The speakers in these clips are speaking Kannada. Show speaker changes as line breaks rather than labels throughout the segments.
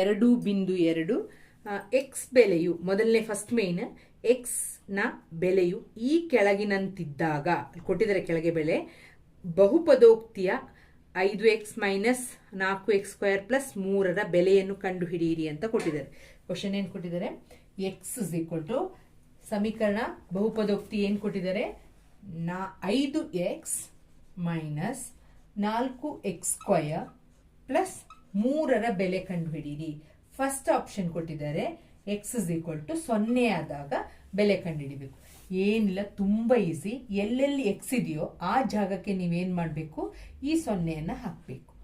ಎರಡು ಬಿಂದು ಎರಡು. ಎಕ್ಸ್ ಬೆಲೆಯು, ಮೊದಲನೇ ಫಸ್ಟ್ ಮೇನ್ ಎಕ್ಸ್ನ ಬೆಲೆಯು ಈ ಕೆಳಗಿನಂತಿದ್ದಾಗ ಕೊಟ್ಟಿದ್ದಾರೆ ಕೆಳಗೆ ಬೆಲೆ, ಬಹುಪದೋಕ್ತಿಯ ಐದು ಎಕ್ಸ್ ಮೈನಸ್ ನಾಲ್ಕು ಎಕ್ಸ್ ಸ್ಕ್ವೇರ್ ಪ್ಲಸ್ ಮೂರರ ಬೆಲೆಯನ್ನು ಕಂಡುಹಿಡಿಯಿರಿ ಅಂತ ಕೊಟ್ಟಿದ್ದಾರೆ. ಕ್ವಶನ್ ಏನು ಕೊಟ್ಟಿದ್ದಾರೆ? ಎಕ್ಸ್ ಈಕ್ವಲ್ ಟು ಸಮೀಕರಣ, ಬಹುಪದೋಕ್ತಿ ಏನು ಕೊಟ್ಟಿದ್ದಾರೆ? ನಾ, ಐದು ಎಕ್ಸ್ ಮೈನಸ್ ನಾಲ್ಕು ಎಕ್ಸ್ ಸ್ಕ್ವಯರ್ ಪ್ಲಸ್ ಮೂರರ ಬೆಲೆ ಕಂಡುಹಿಡಿಯಿರಿ ಫಸ್ಟ್ ಆಪ್ಷನ್ ಕೊಟ್ಟಿದ್ದಾರೆ ಎಕ್ಸ್ ಇಸ್ ಈಕ್ವಲ್ ಟು ಸೊನ್ನೆ ಆದಾಗ ಬೆಲೆ ಕಂಡುಹಿಡಿಬೇಕು. ಏನಿಲ್ಲ, ತುಂಬ ಈಸಿ ಎಲ್ಲೆಲ್ಲಿ ಎಕ್ಸ್ ಇದೆಯೋ ಆ ಜಾಗಕ್ಕೆ ನೀವೇನು ಮಾಡಬೇಕು? ಈ ಸೊನ್ನೆಯನ್ನು ಹಾಕಬೇಕು.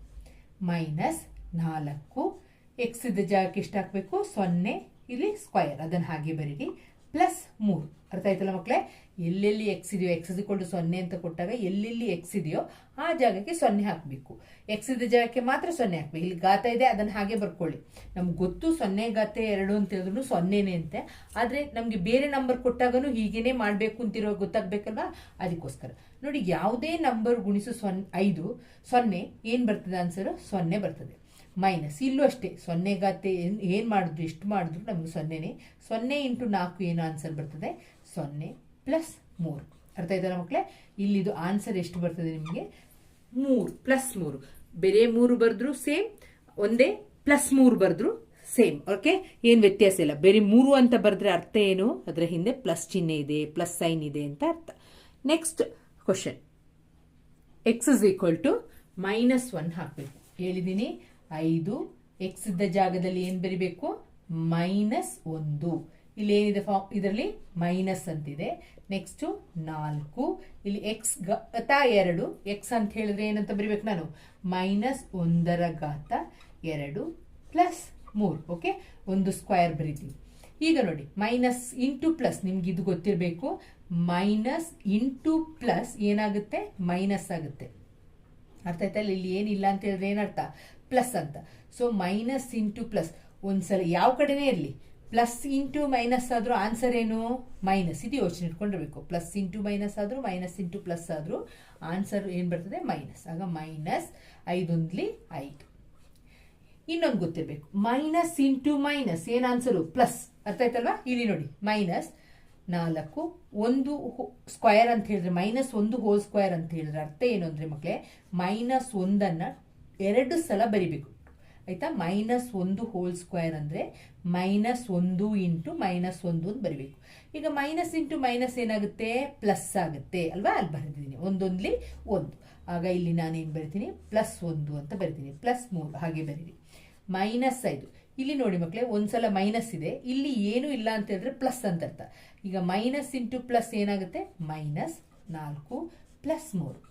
ಮೈನಸ್ ನಾಲ್ಕು. ಎಕ್ಸ್ ಇದ್ದ ಜಾಗಕ್ಕೆ ಎಷ್ಟು ಹಾಕಬೇಕು? ಸೊನ್ನೆ. ಇಲ್ಲಿ ಸ್ಕ್ವಯರ್ ಅದನ್ನು ಹಾಗೆ ಬರೀರಿ. ಪ್ಲಸ್ ಮೂರು. ಅರ್ಥ ಆಯ್ತಲ್ಲ ಮಕ್ಕಳೇ? ಎಲ್ಲೆಲ್ಲಿ ಎಕ್ಸ್ ಇದೆಯೋ ಎಕ್ಸ್ ಇದ್ಕೊಂಡು ಸೊನ್ನೆ ಅಂತ ಕೊಟ್ಟಾಗ ಎಲ್ಲೆಲ್ಲಿ ಎಕ್ಸ್ ಇದೆಯೋ ಆ ಜಾಗಕ್ಕೆ ಸೊನ್ನೆ ಹಾಕಬೇಕು. ಎಕ್ಸ್ ಇದ್ದ ಜಾಗಕ್ಕೆ ಮಾತ್ರ ಸೊನ್ನೆ ಹಾಕಬೇಕು. ಇಲ್ಲಿ ಗಾತ ಇದೆ, ಅದನ್ನು ಹಾಗೆ ಬರ್ಕೊಳ್ಳಿ. ನಮ್ಗೆ ಗೊತ್ತು ಸೊನ್ನೆ ಗಾತೆ ಎರಡು ಅಂತ ಹೇಳಿದ್ರು ಸೊನ್ನೆನೆ ಅಂತೆ. ಆದರೆ ನಮಗೆ ಬೇರೆ ನಂಬರ್ ಕೊಟ್ಟಾಗನು ಹೀಗೇನೆ ಮಾಡಬೇಕು ಅಂತಿರೋ ಗೊತ್ತಾಗ್ಬೇಕಲ್ವಾ? ಅದಕ್ಕೋಸ್ಕರ. ನೋಡಿ, ಯಾವುದೇ ನಂಬರ್ ಗುಣಿಸು ಸೊನ್, ಐದು, ಸೊನ್ನೆ, ಏನು ಬರ್ತದೆ ಆನ್ಸರು ಸೊನ್ನೆ ಬರ್ತದೆ. ಮೈನಸ್ ಇಲ್ಲೂ ಅಷ್ಟೇ. ಸೊನ್ನೆ ಗಾತೆ ಏನು ಮಾಡಿದ್ರು, ಎಷ್ಟು ಮಾಡಿದ್ರು ನಮಗೆ ಸೊನ್ನೆನೇ. ಸೊನ್ನೆ ಇಂಟು ನಾಲ್ಕು ಏನು ಆನ್ಸರ್ ಬರ್ತದೆ. ಸೊನ್ನೆ ಪ್ಲಸ್ ಮೂರು. ಅರ್ಥ ಆಯ್ತಲ್ಲ ಮಕ್ಕಳೇ? ಇಲ್ಲಿದು ಆನ್ಸರ್ ಎಷ್ಟು ಬರ್ತದೆ ನಿಮಗೆ? ಮೂರು, ಪ್ಲಸ್ ಮೂರು. ಬೇರೆ ಮೂರು ಬರೆದ್ರು ಸೇಮ್ ಒಂದೇ ಪ್ಲಸ್ ಮೂರು ಬರೆದ್ರು ಸೇಮ್ ಓಕೆ ಏನು ವ್ಯತ್ಯಾಸ ಇಲ್ಲ. ಬೇರೆ ಮೂರು ಅಂತ ಬರೆದ್ರೆ ಅರ್ಥ ಏನು? ಅದರ ಹಿಂದೆ ಪ್ಲಸ್ ಚಿಹ್ನೆ ಇದೆ, ಪ್ಲಸ್ ಸೈನ್ ಇದೆ ಅಂತ ಅರ್ಥ. Next question x is equal to minus one ಹಾಕಬೇಕು. ಹೇಳಿದ್ದೀನಿ ಐದು ಎಕ್ಸ್ ಇದ್ದ ಜಾಗದಲ್ಲಿ ಏನು ಬರಿಬೇಕು? ಮೈನಸ್ ಒಂದು. ಇಲ್ಲಿ ಏನಿದೆ ಫಾರ್ಮ್ ಇದರಲ್ಲಿ ಮೈನಸ್ ಅಂತಿದೆ. ನೆಕ್ಸ್ಟ್ ನಾಲ್ಕು. ಇಲ್ಲಿ ಎಕ್ಸ್ ಘಾತ ಎರಡು. ಎಕ್ಸ್ ಅಂತ ಹೇಳಿದ್ರೆ ಏನಂತ ಬರಿಬೇಕು ನಾನು? ಮೈನಸ್ ಒಂದರ ಘಾತ ಎರಡು ಪ್ಲಸ್ ಮೂರು. ಓಕೆ ಒಂದು ಸ್ಕ್ವೇರ್ ಬರಿತೀವಿ. ಈಗ ನೋಡಿ ಮೈನಸ್ ಇಂಟು ಪ್ಲಸ್ ನಿಮ್ಗೆ ಇದು ಗೊತ್ತಿರಬೇಕು. ಮೈನಸ್ ಇಂಟು ಪ್ಲಸ್ ಏನಾಗುತ್ತೆ? ಮೈನಸ್ ಆಗುತ್ತೆ. ಅರ್ಥ ಆಯ್ತಾ? ಇಲ್ಲಿ ಏನಿಲ್ಲ ಅಂತ ಹೇಳಿದ್ರೆ ಏನರ್ಥ? ಪ್ಲಸ್ ಅಂತ. ಸೊ ಮೈನಸ್ ಇಂಟು ಪ್ಲಸ್ ಒಂದ್ಸಲ ಯಾವ ಕಡೆನೇ ಇರಲಿ? ಪ್ಲಸ್ ಇಂಟು ಮೈನಸ್ ಆದರೂ ಆನ್ಸರ್ ಏನು? ಮೈನಸ್ ಇದು ಯೋಚನೆ ಇಟ್ಕೊಂಡಿರ್ಬೇಕು. ಪ್ಲಸ್ ಇಂಟು ಮೈನಸ್ ಆದರೂ ಮೈನಸ್ ಇಂಟು ಪ್ಲಸ್ ಆದರೂ ಆನ್ಸರ್ ಏನು ಬರ್ತದೆ? ಮೈನಸ್ ಆಗ ಮೈನಸ್ ಐದೊಂದ್ಲಿ ಐದು. ಇನ್ನೊಂದು ಗೊತ್ತಿರಬೇಕು. ಮೈನಸ್ ಇಂಟು ಮೈನಸ್ ಏನು ಆನ್ಸರು ಪ್ಲಸ್ ಅರ್ಥ ಆಯ್ತಲ್ವಾ? ಇಲ್ಲಿ ನೋಡಿ. ಮೈನಸ್ ನಾಲ್ಕು ಒಂದು ಸ್ಕ್ವಯರ್ ಅಂತ ಹೇಳಿದ್ರೆ ಮೈನಸ್ ಒಂದು ಹೋಲ್ ಸ್ಕ್ವಯರ್ ಅಂತ ಹೇಳಿದ್ರೆ ಅರ್ಥ ಏನು ಅಂದರೆ ಮಕ್ಕಳೇ ಮೈನಸ್ ಒಂದನ್ನು ಎರಡು ಸಲ ಬರಿಬೇಕು. ಆಯ್ತಾ? ಮೈನಸ್ ಒಂದು ಹೋಲ್ ಸ್ಕ್ವೇರ್ ಅಂದ್ರೆ ಮೈನಸ್ ಒಂದು ಇಂಟು ಮೈನಸ್ ಒಂದು ಅಂತ ಬರಿಬೇಕು. ಈಗ ಮೈನಸ್ ಇಂಟು ಮೈನಸ್ ಏನಾಗುತ್ತೆ? ಪ್ಲಸ್ ಆಗುತ್ತೆ. ಅಲ್ವಾ? ಅಲ್ಲಿ ಬರೆದಿದ್ದೀನಿ. ಒಂದೊಂದ್ಲಿ ಒಂದು. ಆಗ ಇಲ್ಲಿ ನಾನೇನು ಬರಿತೀನಿ? ಪ್ಲಸ್ ಒಂದು ಅಂತ ಬರಿತೀನಿ. ಪ್ಲಸ್ ಮೂರು. ಹಾಗೆ ಬರೀರಿ. ಮೈನಸ್ ಐದು. ಇಲ್ಲಿ ನೋಡಿ ಮಕ್ಕಳೇ ಒಂದ್ಸಲ ಮೈನಸ್ ಇದೆ. ಇಲ್ಲಿ ಏನು ಇಲ್ಲ ಅಂತ ಹೇಳಿದ್ರೆ ಪ್ಲಸ್ ಅಂತ ಅರ್ಥ. ಈಗ ಮೈನಸ್ ಇಂಟು ಪ್ಲಸ್ ಏನಾಗುತ್ತೆ? ಮೈನಸ್ ನಾಲ್ಕು ಪ್ಲಸ್ ಮೂರು.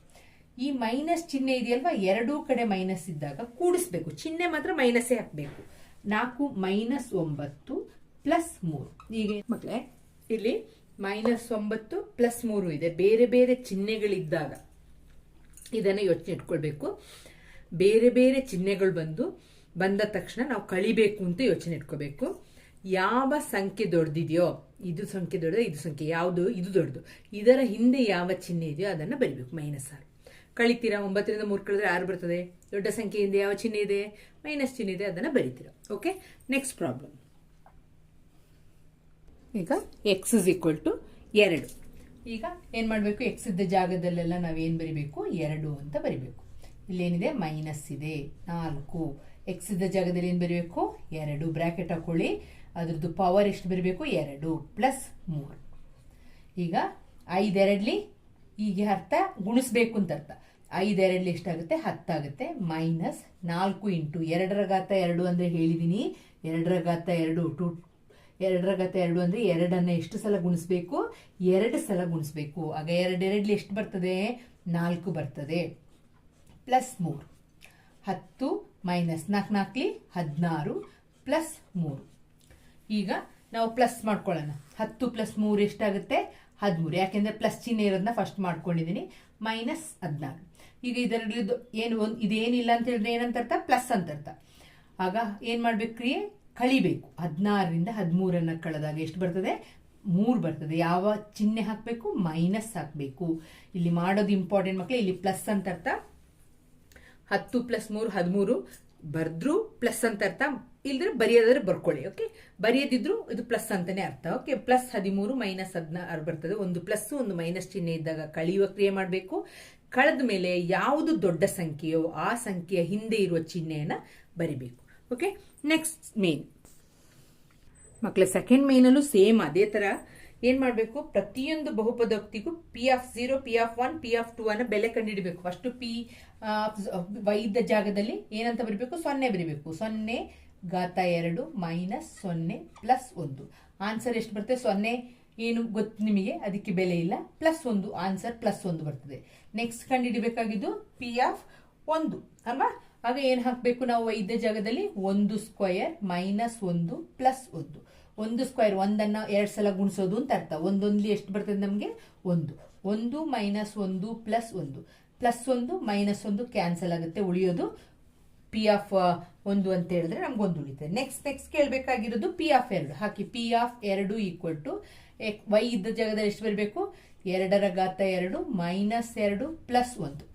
ಈ ಮೈನಸ್ ಚಿಹ್ನೆ ಇದೆಯಲ್ವಾ? ಎರಡೂ ಕಡೆ ಮೈನಸ್ ಇದ್ದಾಗ ಕೂಡಿಸ್ಬೇಕು. ಚಿಹ್ನೆ ಮಾತ್ರ ಮೈನಸ್ಸೇ ಹಾಕಬೇಕು ನಾಲ್ಕು ಮೈನಸ್ ಒಂಬತ್ತು ಪ್ಲಸ್ ಮೂರು. ಈಗ ಮಕ್ಕಳೇ ಇಲ್ಲಿ ಮೈನಸ್ ಒಂಬತ್ತು ಪ್ಲಸ್ ಮೂರು ಇದೆ. ಬೇರೆ ಬೇರೆ ಚಿಹ್ನೆಗಳಿದ್ದಾಗ ಇದನ್ನು ಯೋಚನೆ ಇಟ್ಕೊಳ್ಬೇಕು. ಬೇರೆ ಬೇರೆ ಚಿಹ್ನೆಗಳು ಬಂದು ಬಂದ ತಕ್ಷಣ ನಾವು ಕಳಿಬೇಕು ಅಂತ ಯೋಚನೆ ಇಟ್ಕೋಬೇಕು. ಯಾವ ಸಂಖ್ಯೆ ದೊಡ್ಡದಿದೆಯೋ, ಇದು ಸಂಖ್ಯೆ ದೊಡ್ಡದು, ಇದು ಸಂಖ್ಯೆ, ಯಾವುದು, ಇದು ದೊಡ್ಡದು, ಇದರ ಹಿಂದೆ ಯಾವ ಚಿಹ್ನೆ ಇದೆಯೋ ಅದನ್ನು ಬರಿಬೇಕು. ಮೈನಸ್ ಆರು. ಕಳಿತೀರಾ, ಒಂಬತ್ತರಿಂದ ಮೂರು ಕಳೆದ್ರೆ ಆರು ಬರ್ತದೆ. ದೊಡ್ಡ ಸಂಖ್ಯೆ ಇದೆ ಯಾವ ಚಿಹ್ನೆ ಇದೆ? ಮೈನಸ್ ಚಿಹ್ನೆ ಇದೆ, ಅದನ್ನು ಬರೀತೀರಾ. ಓಕೆ ನೆಕ್ಸ್ಟ್ ಪ್ರಾಬ್ಲಮ್ ಈಗ ಎಕ್ಸ್ ಇಸ್ ಈಕ್ವಲ್ ಟು ಎರಡು. ಈಗ ಏನು ಮಾಡಬೇಕು? ಎಕ್ಸ್ ಇದ್ದ ಜಾಗದಲ್ಲೆಲ್ಲ ನಾವೇನು ಬರಿಬೇಕು? ಎರಡು ಅಂತ ಬರಿಬೇಕು. ಇಲ್ಲೇನಿದೆ ಮೈನಸ್ ಇದೆ. ನಾಲ್ಕು. ಎಕ್ಸ್ ಇದ್ದ ಜಾಗದಲ್ಲಿ ಏನು ಬರಿಬೇಕು? ಎರಡು. ಬ್ರ್ಯಾಕೆಟ್ ಹಾಕೊಳ್ಳಿ. ಅದ್ರದ್ದು ಪವರ್ ಎಷ್ಟು ಬರಬೇಕು? ಎರಡು ಪ್ಲಸ್ ಮೂರು. ಈಗ ಐದೆರಡ್ಲಿ ಈಗ ಅರ್ಥ. ಗುಣಿಸ್ಬೇಕು ಅಂತ ಅರ್ಥ. ಐದೆರಡ್ಲಿ ಎಷ್ಟಾಗುತ್ತೆ ಹತ್ತಾಗುತ್ತೆ ಮೈನಸ್ ನಾಲ್ಕು ಇಂಟು ಎರಡರ ಗಾತ ಎರಡು ಅಂದರೆ ಹೇಳಿದ್ದೀನಿ ಎರಡರ ಗಾತ ಎರಡು ಟು ಎರಡರ ಗಾತ ಎರಡು ಅಂದರೆ ಎರಡನ್ನು ಎಷ್ಟು ಸಲ ಗುಣಿಸ್ಬೇಕು? ಎರಡು ಸಲ ಗುಣಿಸ್ಬೇಕು. ಆಗ ಎರಡೆರಡ್ಲಿ ಎಷ್ಟು ಬರ್ತದೆ? ನಾಲ್ಕು ಬರ್ತದೆ. ಪ್ಲಸ್ ಮೂರು. ಹತ್ತು ಮೈನಸ್ ನಾಲ್ಕು ನಾಲ್ಕಲಿ ಹದಿನಾರು ಪ್ಲಸ್ ಮೂರು. ಈಗ ನಾವು ಪ್ಲಸ್ ಮಾಡ್ಕೊಳ್ಳೋಣ. ಹತ್ತು ಪ್ಲಸ್ ಮೂರು ಎಷ್ಟಾಗುತ್ತೆ? ಹದಿಮೂರು. ಯಾಕೆಂದರೆ ಪ್ಲಸ್ ಚಿಹ್ನೆ ಇರೋದನ್ನ ಫಸ್ಟ್ ಮಾಡ್ಕೊಂಡಿದ್ದೀನಿ ಮೈನಸ್ ಹದಿನಾರು. ಈಗ ಇದರಲ್ಲಿ ಏನು ಒಂದು ಇದೇನಿಲ್ಲ ಅಂತ ಹೇಳಿದ್ರೆ ಏನಂತ ಅರ್ಥ ಪ್ಲಸ್ ಅಂತ ಅರ್ಥ ಆಗ ಏನು ಮಾಡ್ಬೇಕು ಕ್ರಿಯೆ? ಕಳಿಬೇಕು. ಹದಿನಾರರಿಂದ ಹದಿಮೂರನ್ನು ಕಳೆದಾಗ ಎಷ್ಟು ಬರ್ತದೆ? ಮೂರು ಬರ್ತದೆ. ಯಾವ ಚಿಹ್ನೆ ಹಾಕಬೇಕು? ಮೈನಸ್ ಹಾಕಬೇಕು. ಇಲ್ಲಿ ಮಾಡೋದು ಇಂಪಾರ್ಟೆಂಟ್ ಮಕ್ಕಳು ಇಲ್ಲಿ ಪ್ಲಸ್ ಅಂತ ಅರ್ಥ ಹತ್ತು ಪ್ಲಸ್ ಮೂರು, ಹದಿಮೂರು. ಬರೆದ್ರು ಪ್ಲಸ್ ಅಂತ ಅರ್ಥ ಇಲ್ದ್ರೆ ಬರೆಯೋದಾದ್ರೆ ಬರ್ಕೊಳ್ಳಿ, ಓಕೆ? ಬರೆಯದಿದ್ರು ಇದು ಪ್ಲಸ್ ಅಂತಾನೆ ಅರ್ಥ, ಓಕೆ? ಪ್ಲಸ್ ಹದಿಮೂರು ಮೈನಸ್ ಹದಿನಾರು ಬರ್ತದೆ. ಒಂದು ಪ್ಲಸ್ ಒಂದು ಮೈನಸ್ ಚಿಹ್ನೆ ಇದ್ದಾಗ ಕಳೆಯುವ ಕ್ರಿಯೆ ಮಾಡಬೇಕು. ಕಳೆದ ಮೇಲೆ ಯಾವುದು ದೊಡ್ಡ ಸಂಖ್ಯೆಯೋ ಆ ಸಂಖ್ಯೆಯ ಹಿಂದೆ ಇರುವ ಚಿಹ್ನೆಯನ್ನ ಬರಿಬೇಕು. ಓಕೆ ನೆಕ್ಸ್ಟ್ ಮೇನ್ ಮಕ್ಕಳ ಸೆಕೆಂಡ್ ಮೇನಲ್ಲೂ ಸೇಮ್ ಅದೇ ತರ. ಏನ್ ಮಾಡಬೇಕು? ಪ್ರತಿಯೊಂದು ಬಹುಪದೋಕ್ತಿಗೂ P of zero P of one P of two ಅನ್ನ ಬೆಲೆ ಕಂಡುಹಿಡಬೇಕು ಫಸ್ಟ್ ಪಿ ವೈದ್ಯ ಜಾಗದಲ್ಲಿ ಏನಂತ ಬರಿಬೇಕು? ಸೊನ್ನೆ ಬರಿಬೇಕು. ಸೊನ್ನೆ ಘಾತ ಎರಡು ಮೈನಸ್ ಸೊನ್ನೆ ಪ್ಲಸ್ ಒಂದು. ಆನ್ಸರ್ ಎಷ್ಟು ಬರುತ್ತೆ? ಸೊನ್ನೆ ಏನು ಗೊತ್ತು ನಿಮಗೆ? ಅದಕ್ಕೆ ಬೆಲೆ ಇಲ್ಲ. ಪ್ಲಸ್ ಒಂದು ಆನ್ಸರ್ ಪ್ಲಸ್ ಒಂದು ಬರ್ತದೆ. ನೆಕ್ಸ್ಟ್ ಕಂಡುಹಿಡಬೇಕಾಗಿದ್ದು ಪಿ ಆಫ್ ಒಂದು ಅಲ್ವಾ? ಆಗ ಏನು ಹಾಕಬೇಕು ನಾವು ವೈದ್ಯ ಜಾಗದಲ್ಲಿ? ಒಂದು ಸ್ಕ್ವಯರ್ ಮೈನಸ್ ಒಂದು ಪ್ಲಸ್ ಒಂದು. ಒಂದು ಸ್ಕ್ವಯರ್ ಒಂದನ್ನು ಎರಡು ಸಲ ಗುಣಿಸೋದು ಅಂತ ಅರ್ಥ. ಒಂದೊಂದ್ಲಿ ಎಷ್ಟು ಬರ್ತದೆ ನಮಗೆ? ಒಂದು. ಒಂದು ಮೈನಸ್ ಒಂದು ಪ್ಲಸ್ ಒಂದು. ಪ್ಲಸ್ ಒಂದು ಮೈನಸ್ ಒಂದು ಕ್ಯಾನ್ಸಲ್ ಆಗುತ್ತೆ, ಉಳಿಯೋದು. ಪಿ ಆಫ್ ಒಂದು ಅಂತ ಹೇಳಿದ್ರೆ ನಮ್ಗೆ ಒಂದು ಉಳಿತದೆ. ನೆಕ್ಸ್ಟ್ ನೆಕ್ಸ್ಟ್ ಕೇಳಬೇಕಾಗಿರೋದು ಪಿ ಆಫ್ ಎರಡು. ಹಾಕಿ ಪಿ ಆಫ್ ಎರಡು ಈಕ್ವಲ್ ಟು ವೈ ಇದ್ದ ಜಾಗದಲ್ಲಿ ಎಷ್ಟು ಬರಬೇಕು? ಎರಡರ ಘಾತ ಎರಡು ಮೈನಸ್ ಎರಡು ಪ್ಲಸ್ ಒಂದು.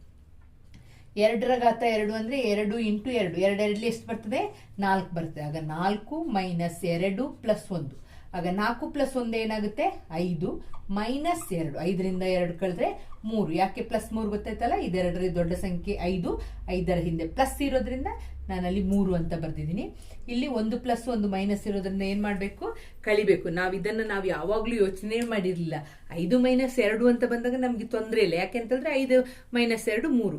ಎರಡರ ಘಾತ ಎರಡು ಅಂದ್ರೆ ಎರಡು ಇಂಟು ಎರಡು. ಎರಡೆರಡಲ್ಲಿ ಎಷ್ಟು ಬರ್ತದೆ? ನಾಲ್ಕು ಬರ್ತದೆ. ಆಗ ನಾಲ್ಕು ಮೈನಸ್ ಎರಡು ಪ್ಲಸ್ ಒಂದು. ಆಗ ನಾಲ್ಕು ಪ್ಲಸ್ ಒಂದು ಏನಾಗುತ್ತೆ? ಐದು. ಮೈನಸ್ ಎರಡು. ಐದರಿಂದ ಎರಡು ಕಳೆದ್ರೆ ಮೂರು. ಯಾಕೆ ಪ್ಲಸ್ ಮೂರು ಗೊತ್ತಾಯ್ತಲ್ಲ? ಇದೆರಡರ ದೊಡ್ಡ ಸಂಖ್ಯೆ ಐದು. ಐದರ ಹಿಂದೆ ಪ್ಲಸ್ ಇರೋದ್ರಿಂದ ನಾನಲ್ಲಿ ಮೂರು ಅಂತ ಬರ್ದಿದ್ದೀನಿ. ಇಲ್ಲಿ ಒಂದು ಪ್ಲಸ್ ಒಂದು ಮೈನಸ್ ಇರೋದ್ರಿಂದ ಏನ್ ಮಾಡಬೇಕು? ಕಳಿಬೇಕು ನಾವು ಇದನ್ನ ನಾವು ಯಾವಾಗ್ಲೂ ಯೋಚನೆ ಮಾಡಿರ್ಲಿಲ್ಲ. ಐದು ಮೈನಸ್ ಎರಡು ಅಂತ ಬಂದಾಗ ನಮ್ಗೆ ತೊಂದರೆ ಇಲ್ಲ. ಯಾಕೆಂತಂದ್ರೆ ಐದು ಮೈನಸ್ ಎರಡು ಮೂರು.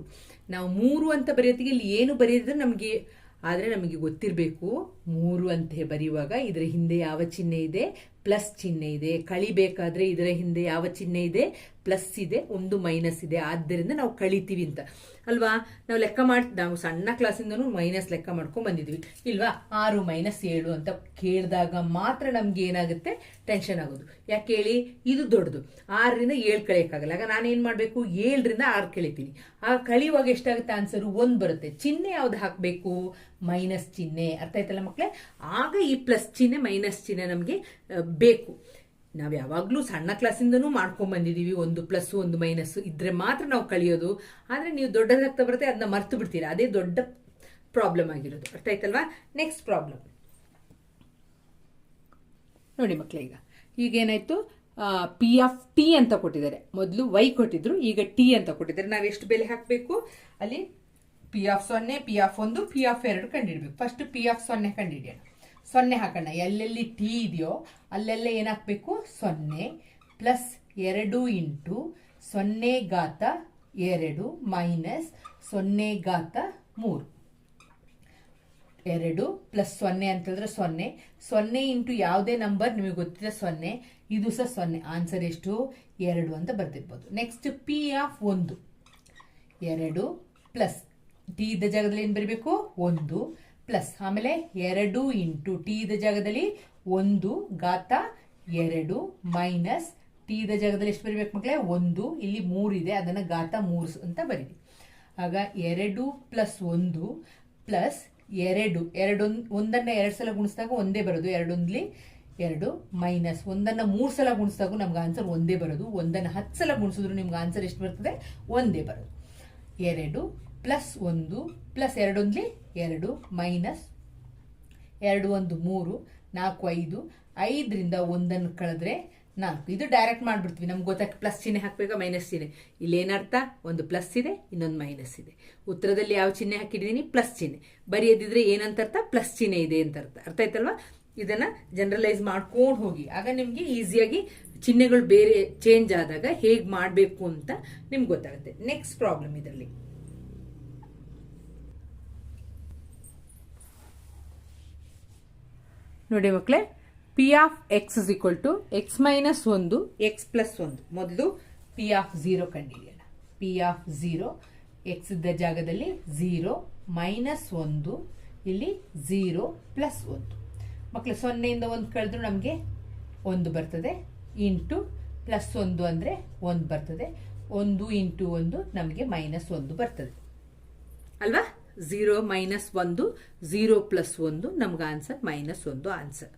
ನಾವು ಮೂರು ಅಂತ ಬರೆಯೋತ್ತಿಗೆ ಇಲ್ಲಿ ಏನು ಬರೆಯೋದ್ರೆ ನಮಗೆ, ಆದ್ರೆ ನಮಗೆ ಗೊತ್ತಿರಬೇಕು. ಮೂರು ಅಂತ ಬರೆಯುವಾಗ ಇದರ ಹಿಂದೆ ಯಾವ ಚಿಹ್ನೆ ಇದೆ? ಪ್ಲಸ್ ಚಿಹ್ನೆ ಇದೆ. ಕಳಿಬೇಕಾದ್ರೆ ಇದರ ಹಿಂದೆ ಯಾವ ಚಿಹ್ನೆ ಇದೆ? ಪ್ಲಸ್ ಇದೆ, ಒಂದು ಮೈನಸ್ ಇದೆ. ಆದ್ದರಿಂದ ನಾವು ಕಳಿತೀವಿ ಅಂತ. ಅಲ್ವಾ? ನಾವು ಲೆಕ್ಕ ಮಾಡಿ, ನಾವು ಸಣ್ಣ ಕ್ಲಾಸಿಂದನೂ ಮೈನಸ್ ಲೆಕ್ಕ ಮಾಡ್ಕೊಂಡು ಬಂದಿದ್ವಿ. ಇಲ್ವಾ? ಆರು ಮೈನಸ್ ಏಳು ಅಂತ ಕೇಳಿದಾಗ ಮಾತ್ರ ನಮ್ಗೆ ಏನಾಗುತ್ತೆ? ಟೆನ್ಷನ್ ಆಗೋದು. ಯಾಕೆ ಹೇಳಿ? ಇದು ದೊಡ್ಡದು. ಆರರಿಂದ ಏಳು ಕಳಿಯಕ್ಕಾಗಲ್ಲ. ಆಗ ನಾನೇನು ಮಾಡಬೇಕು? ಏಳರಿಂದ ಆರು ಕಳಿತೀನಿ. ಆ ಕಳಿಯುವಾಗ ಎಷ್ಟಾಗುತ್ತೆ ಆನ್ಸರ್ ಒಂದು ಬರುತ್ತೆ. ಚಿಹ್ನೆ ಯಾವ್ದು ಹಾಕಬೇಕು? ಮೈನಸ್ ಚಿಹ್ನೆ. ಅರ್ಥ ಆಯ್ತಲ್ಲ ಮಕ್ಕಳೇ ಆಗ ಈ ಪ್ಲಸ್ ಚಿಹ್ನೆ ಮೈನಸ್ ಚಿಹ್ನೆ ನಮಗೆ ಬೇಕು. ನಾವು ಯಾವಾಗಲೂ ಸಣ್ಣ ಕ್ಲಾಸಿಂದನೂ ಮಾಡ್ಕೊಂಡ್ ಬಂದಿದೀವಿ. ಒಂದು ಪ್ಲಸ್ ಒಂದು ಮೈನಸ್ ಇದ್ರೆ ಮಾತ್ರ ನಾವು ಕಲಿಯೋದು. ಆದ್ರೆ ನೀವು ದೊಡ್ಡದಾಗ್ತಾ ಬರುತ್ತೆ ಅದನ್ನ ಮರ್ತು ಬಿಡ್ತೀರಾ. ಅದೇ ದೊಡ್ಡ ಪ್ರಾಬ್ಲಮ್ ಆಗಿರೋದು. ಅರ್ಥ ಆಯ್ತಲ್ವಾ? ನೆಕ್ಸ್ಟ್ ಪ್ರಾಬ್ಲಮ್ ನೋಡಿ ಮಕ್ಕಳೀಗ ಈಗ. ಈಗ ಏನಾಯ್ತು? ಪಿ ಆಫ್ ಟಿ ಅಂತ ಕೊಟ್ಟಿದ್ದಾರೆ. ಮೊದಲು ವೈ ಕೊಟ್ಟಿದ್ರು, ಈಗ ಟಿ ಅಂತ ಕೊಟ್ಟಿದ್ದಾರೆ. ನಾವು ಎಷ್ಟು ಬೆಲೆ ಹಾಕಬೇಕು? ಅಲ್ಲಿ ಪಿ ಆಫ್ ಸೊನ್ನೆ ಪಿ ಆಫ್ ಒಂದು ಪಿ ಆಫ್ ಎರಡು ಕಂಡುಹಿಡಬೇಕು ಫಸ್ಟ್ ಪಿ ಆಫ್ ಸೊನ್ನೆ ಕಂಡುಹಿಡಿಯೋಣ ಸೊನ್ನೆ ಹಾಕೋಣ. ಎಲ್ಲೆಲ್ಲಿ ಟಿ ಇದೆಯೋ ಅಲ್ಲೆಲ್ಲ ಏನಾಗಬೇಕು? ಸೊನ್ನೆ ಪ್ಲಸ್ ಎರಡು ಇಂಟು ಸೊನ್ನೆ ಘಾತ ಎರಡು ಮೈನಸ್ ಸೊನ್ನೆ ಘಾತ ಮೂರು. ಎರಡು ಪ್ಲಸ್ ಸೊನ್ನೆ ಅಂತಂದ್ರೆ ಸೊನ್ನೆ. ಸೊನ್ನೆ ಇಂಟು ಯಾವುದೇ ನಂಬರ್ ನಿಮಗೆ ಗೊತ್ತಿದೆ ಸೊನ್ನೆ. ಇದು ಸಹ ಸೊನ್ನೆ. ಆನ್ಸರ್ ಎಷ್ಟು? ಎರಡು ಅಂತ ಬರ್ತಿರ್ಬೋದು. ನೆಕ್ಸ್ಟ್ ಪಿ ಆಫ್ ಒಂದು. ಎರಡು ಪ್ಲಸ್ ಟಿ ಇದ್ದ ಜಾಗದಲ್ಲಿ ಏನು ಬರೀಬೇಕು? ಒಂದು. ಪ್ಲಸ್ ಆಮೇಲೆ ಎರಡು ಇಂಟು ಟಿ ಇದ್ದ ಜಾಗದಲ್ಲಿ ಒಂದು ಗಾತ ಎರಡು ಮೈನಸ್ ಟಿ ಇದ್ದ ಜಾಗದಲ್ಲಿ ಎಷ್ಟು ಬರಿಬೇಕು ಮಕ್ಕಳೇ? ಒಂದು. ಇಲ್ಲಿ ಮೂರಿದೆ ಇದೆ, ಅದನ್ನ ಘಾತ ಮೂರು ಅಂತ ಬರೀರಿ. ಆಗ ಎರಡು ಪ್ಲಸ್ ಒಂದು ಪ್ಲಸ್ ಎರಡು, ಎರಡೊಂದು, ಒಂದನ್ನ ಎರಡು ಸಲ ಗುಣಿಸಿದಾಗ ಒಂದೇ ಬರೋದು. ಎರಡೊಂದ್ಲಿ ಎರಡು ಮೈನಸ್ ಒಂದನ್ನ ಮೂರು ಸಲ ಗುಣಿಸಿದಾಗ ನಮ್ಗೆ ಆನ್ಸರ್ ಒಂದೇ ಬರೋದು. ಒಂದನ್ನ ಹತ್ತು ಸಲ ಗುಣಿಸಿದ್ರು ನಿಮ್ಗೆ ಆನ್ಸರ್ ಎಷ್ಟು ಬರ್ತದೆ? ಒಂದೇ ಬರೋದು. ಎರಡು ಪ್ಲಸ್ ಒಂದು ಪ್ಲಸ್ ಎರಡೊಂದ್ಲಿ ಎರಡು ಮೈನಸ್ ಎರಡು ಒಂದು ಮೂರು ನಾಲ್ಕು ಐದು. ಐದರಿಂದ ಒಂದನ್ನು ಕಳೆದ್ರೆ ನಾಲ್ಕು. ಇದು ಡೈರೆಕ್ಟ್ ಮಾಡಿಬಿಡ್ತೀವಿ. ನಮ್ಗೆ ಗೊತ್ತಾಗ ಪ್ಲಸ್ ಚಿಹ್ನೆ ಹಾಕಬೇಕಾ ಮೈನಸ್ ಚಿಹ್ನೆ. ಇಲ್ಲೇನರ್ಥ? ಒಂದು ಪ್ಲಸ್ ಇದೆ, ಇನ್ನೊಂದು ಮೈನಸ್ ಇದೆ. ಉತ್ತರದಲ್ಲಿ ಯಾವ ಚಿಹ್ನೆ ಹಾಕಿದ್ದೀನಿ? ಪ್ಲಸ್ ಚಿಹ್ನೆ. ಬರೆಯದಿದ್ರೆ ಏನಂತ ಅರ್ಥ? ಪ್ಲಸ್ ಚಿಹ್ನೆ ಇದೆ ಅಂತ ಅರ್ಥ. ಅರ್ಥ ಆಯ್ತಲ್ವಾ? ಇದನ್ನ ಜನರಲೈಸ್ ಮಾಡ್ಕೊಂಡು ಹೋಗಿ. ಆಗ ನಿಮಗೆ ಈಸಿಯಾಗಿ ಚಿಹ್ನೆಗಳು ಬೇರೆ ಚೇಂಜ್ ಆದಾಗ ಹೇಗೆ ಮಾಡಬೇಕು ಅಂತ ನಿಮ್ಗೆ ಗೊತ್ತಾಗುತ್ತೆ. ನೆಕ್ಸ್ಟ್ ಪ್ರಾಬ್ಲಮ್ ಇದರಲ್ಲಿ. ನೋಡಿ ಮಕ್ಕಳೇ P of x is equal to x minus ಒಂದು ಎಕ್ಸ್ ಪ್ಲಸ್ ಒಂದು. ಮೊದಲು ಪಿ ಆಫ್ ಝೀರೋ ಕಂಡಿಡಿಯೋಣ. ಪಿ ಆಫ್ ಝೀರೋ ಎಕ್ಸ್ ಇದ್ದ ಜಾಗದಲ್ಲಿ ಝೀರೋ ಮೈನಸ್ ಒಂದು, ಇಲ್ಲಿ ಝೀರೋ ಪ್ಲಸ್ ಒಂದು. ಮಕ್ಕಳು, ಸೊನ್ನೆಯಿಂದ ಒಂದು ಕಳೆದ್ರು ನಮಗೆ ಒಂದು ಬರ್ತದೆ. ಇಂಟು ಪ್ಲಸ್ ಒಂದು ಅಂದರೆ ಒಂದು ಬರ್ತದೆ. ಒಂದು ಇಂಟು ಒಂದು ನಮಗೆ ಮೈನಸ್ ಒಂದು ಬರ್ತದೆ. ಅಲ್ವಾ? ಝೀರೋ ಮೈನಸ್ ಒಂದು, ಝೀರೋ ಪ್ಲಸ್ ಒಂದು, ನಮ್ಗೆ ಆನ್ಸರ್ ಮೈನಸ್ ಒಂದು ಆನ್ಸರ್.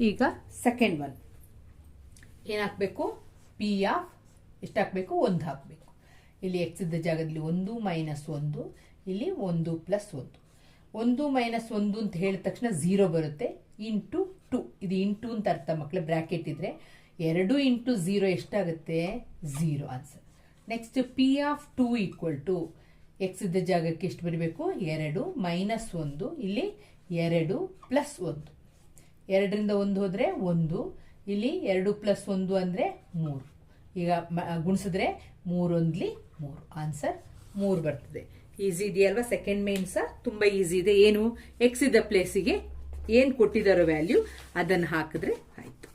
ಈಗ ಸೆಕೆಂಡ್ ಒನ್ ಏನಾಗಬೇಕು ಪಿ ಆಫ್ ಎಷ್ಟು ಒಂದು ಹಾಕಬೇಕು. ಇಲ್ಲಿ ಎಕ್ಸ್ ಇದ್ದ ಜಾಗದಲ್ಲಿ ಒಂದು ಮೈನಸ್ ಒಂದು, ಇಲ್ಲಿ ಒಂದು ಪ್ಲಸ್ ಒಂದು. ಒಂದು ಮೈನಸ್ ಒಂದು ಅಂತ ಹೇಳಿದ ತಕ್ಷಣ ಝೀರೋ ಬರುತ್ತೆ. Into two. ಇದು ಇಂಟು ಅಂತ ಅರ್ಥ ಮಕ್ಕಳು ಬ್ರ್ಯಾಕೆಟ್ ಇದ್ರೆ. ಎರಡು ಇಂಟು ಝೀರೋ ಎಷ್ಟಾಗುತ್ತೆ? Zero answer. Next P of two equal to x ಇದ್ದ ಜಾಗಕ್ಕೆ ಎಷ್ಟು ಬರಬೇಕು? ಎರಡು ಮೈನಸ್ ಒಂದು. ಇಲ್ಲಿ ಎರಡು ಪ್ಲಸ್ ಒಂದು. ಎರಡರಿಂದ ಒಂದು ಹೋದರೆ ಒಂದು. ಇಲ್ಲಿ ಎರಡು ಪ್ಲಸ್ ಒಂದು ಅಂದರೆ ಮೂರು. ಈಗ ಗುಣಿಸಿದ್ರೆ ಮೂರೊಂದ್ಲಿ ಮೂರು. ಆನ್ಸರ್ ಮೂರು ಬರ್ತದೆ. ಈಸಿ ಇದೆಯಲ್ವಾ? ಸೆಕೆಂಡ್ ಮೇನ್ ಸಹ ತುಂಬ ಈಸಿ ಇದೆ. ಏನು? ಎಕ್ಸ್ ಇದ್ದ ಪ್ಲೇಸಿಗೆ ಏನು ಕೊಟ್ಟಿದ್ದಾರೋ ವ್ಯಾಲ್ಯೂ ಅದನ್ನು ಹಾಕಿದ್ರೆ ಆಯಿತು.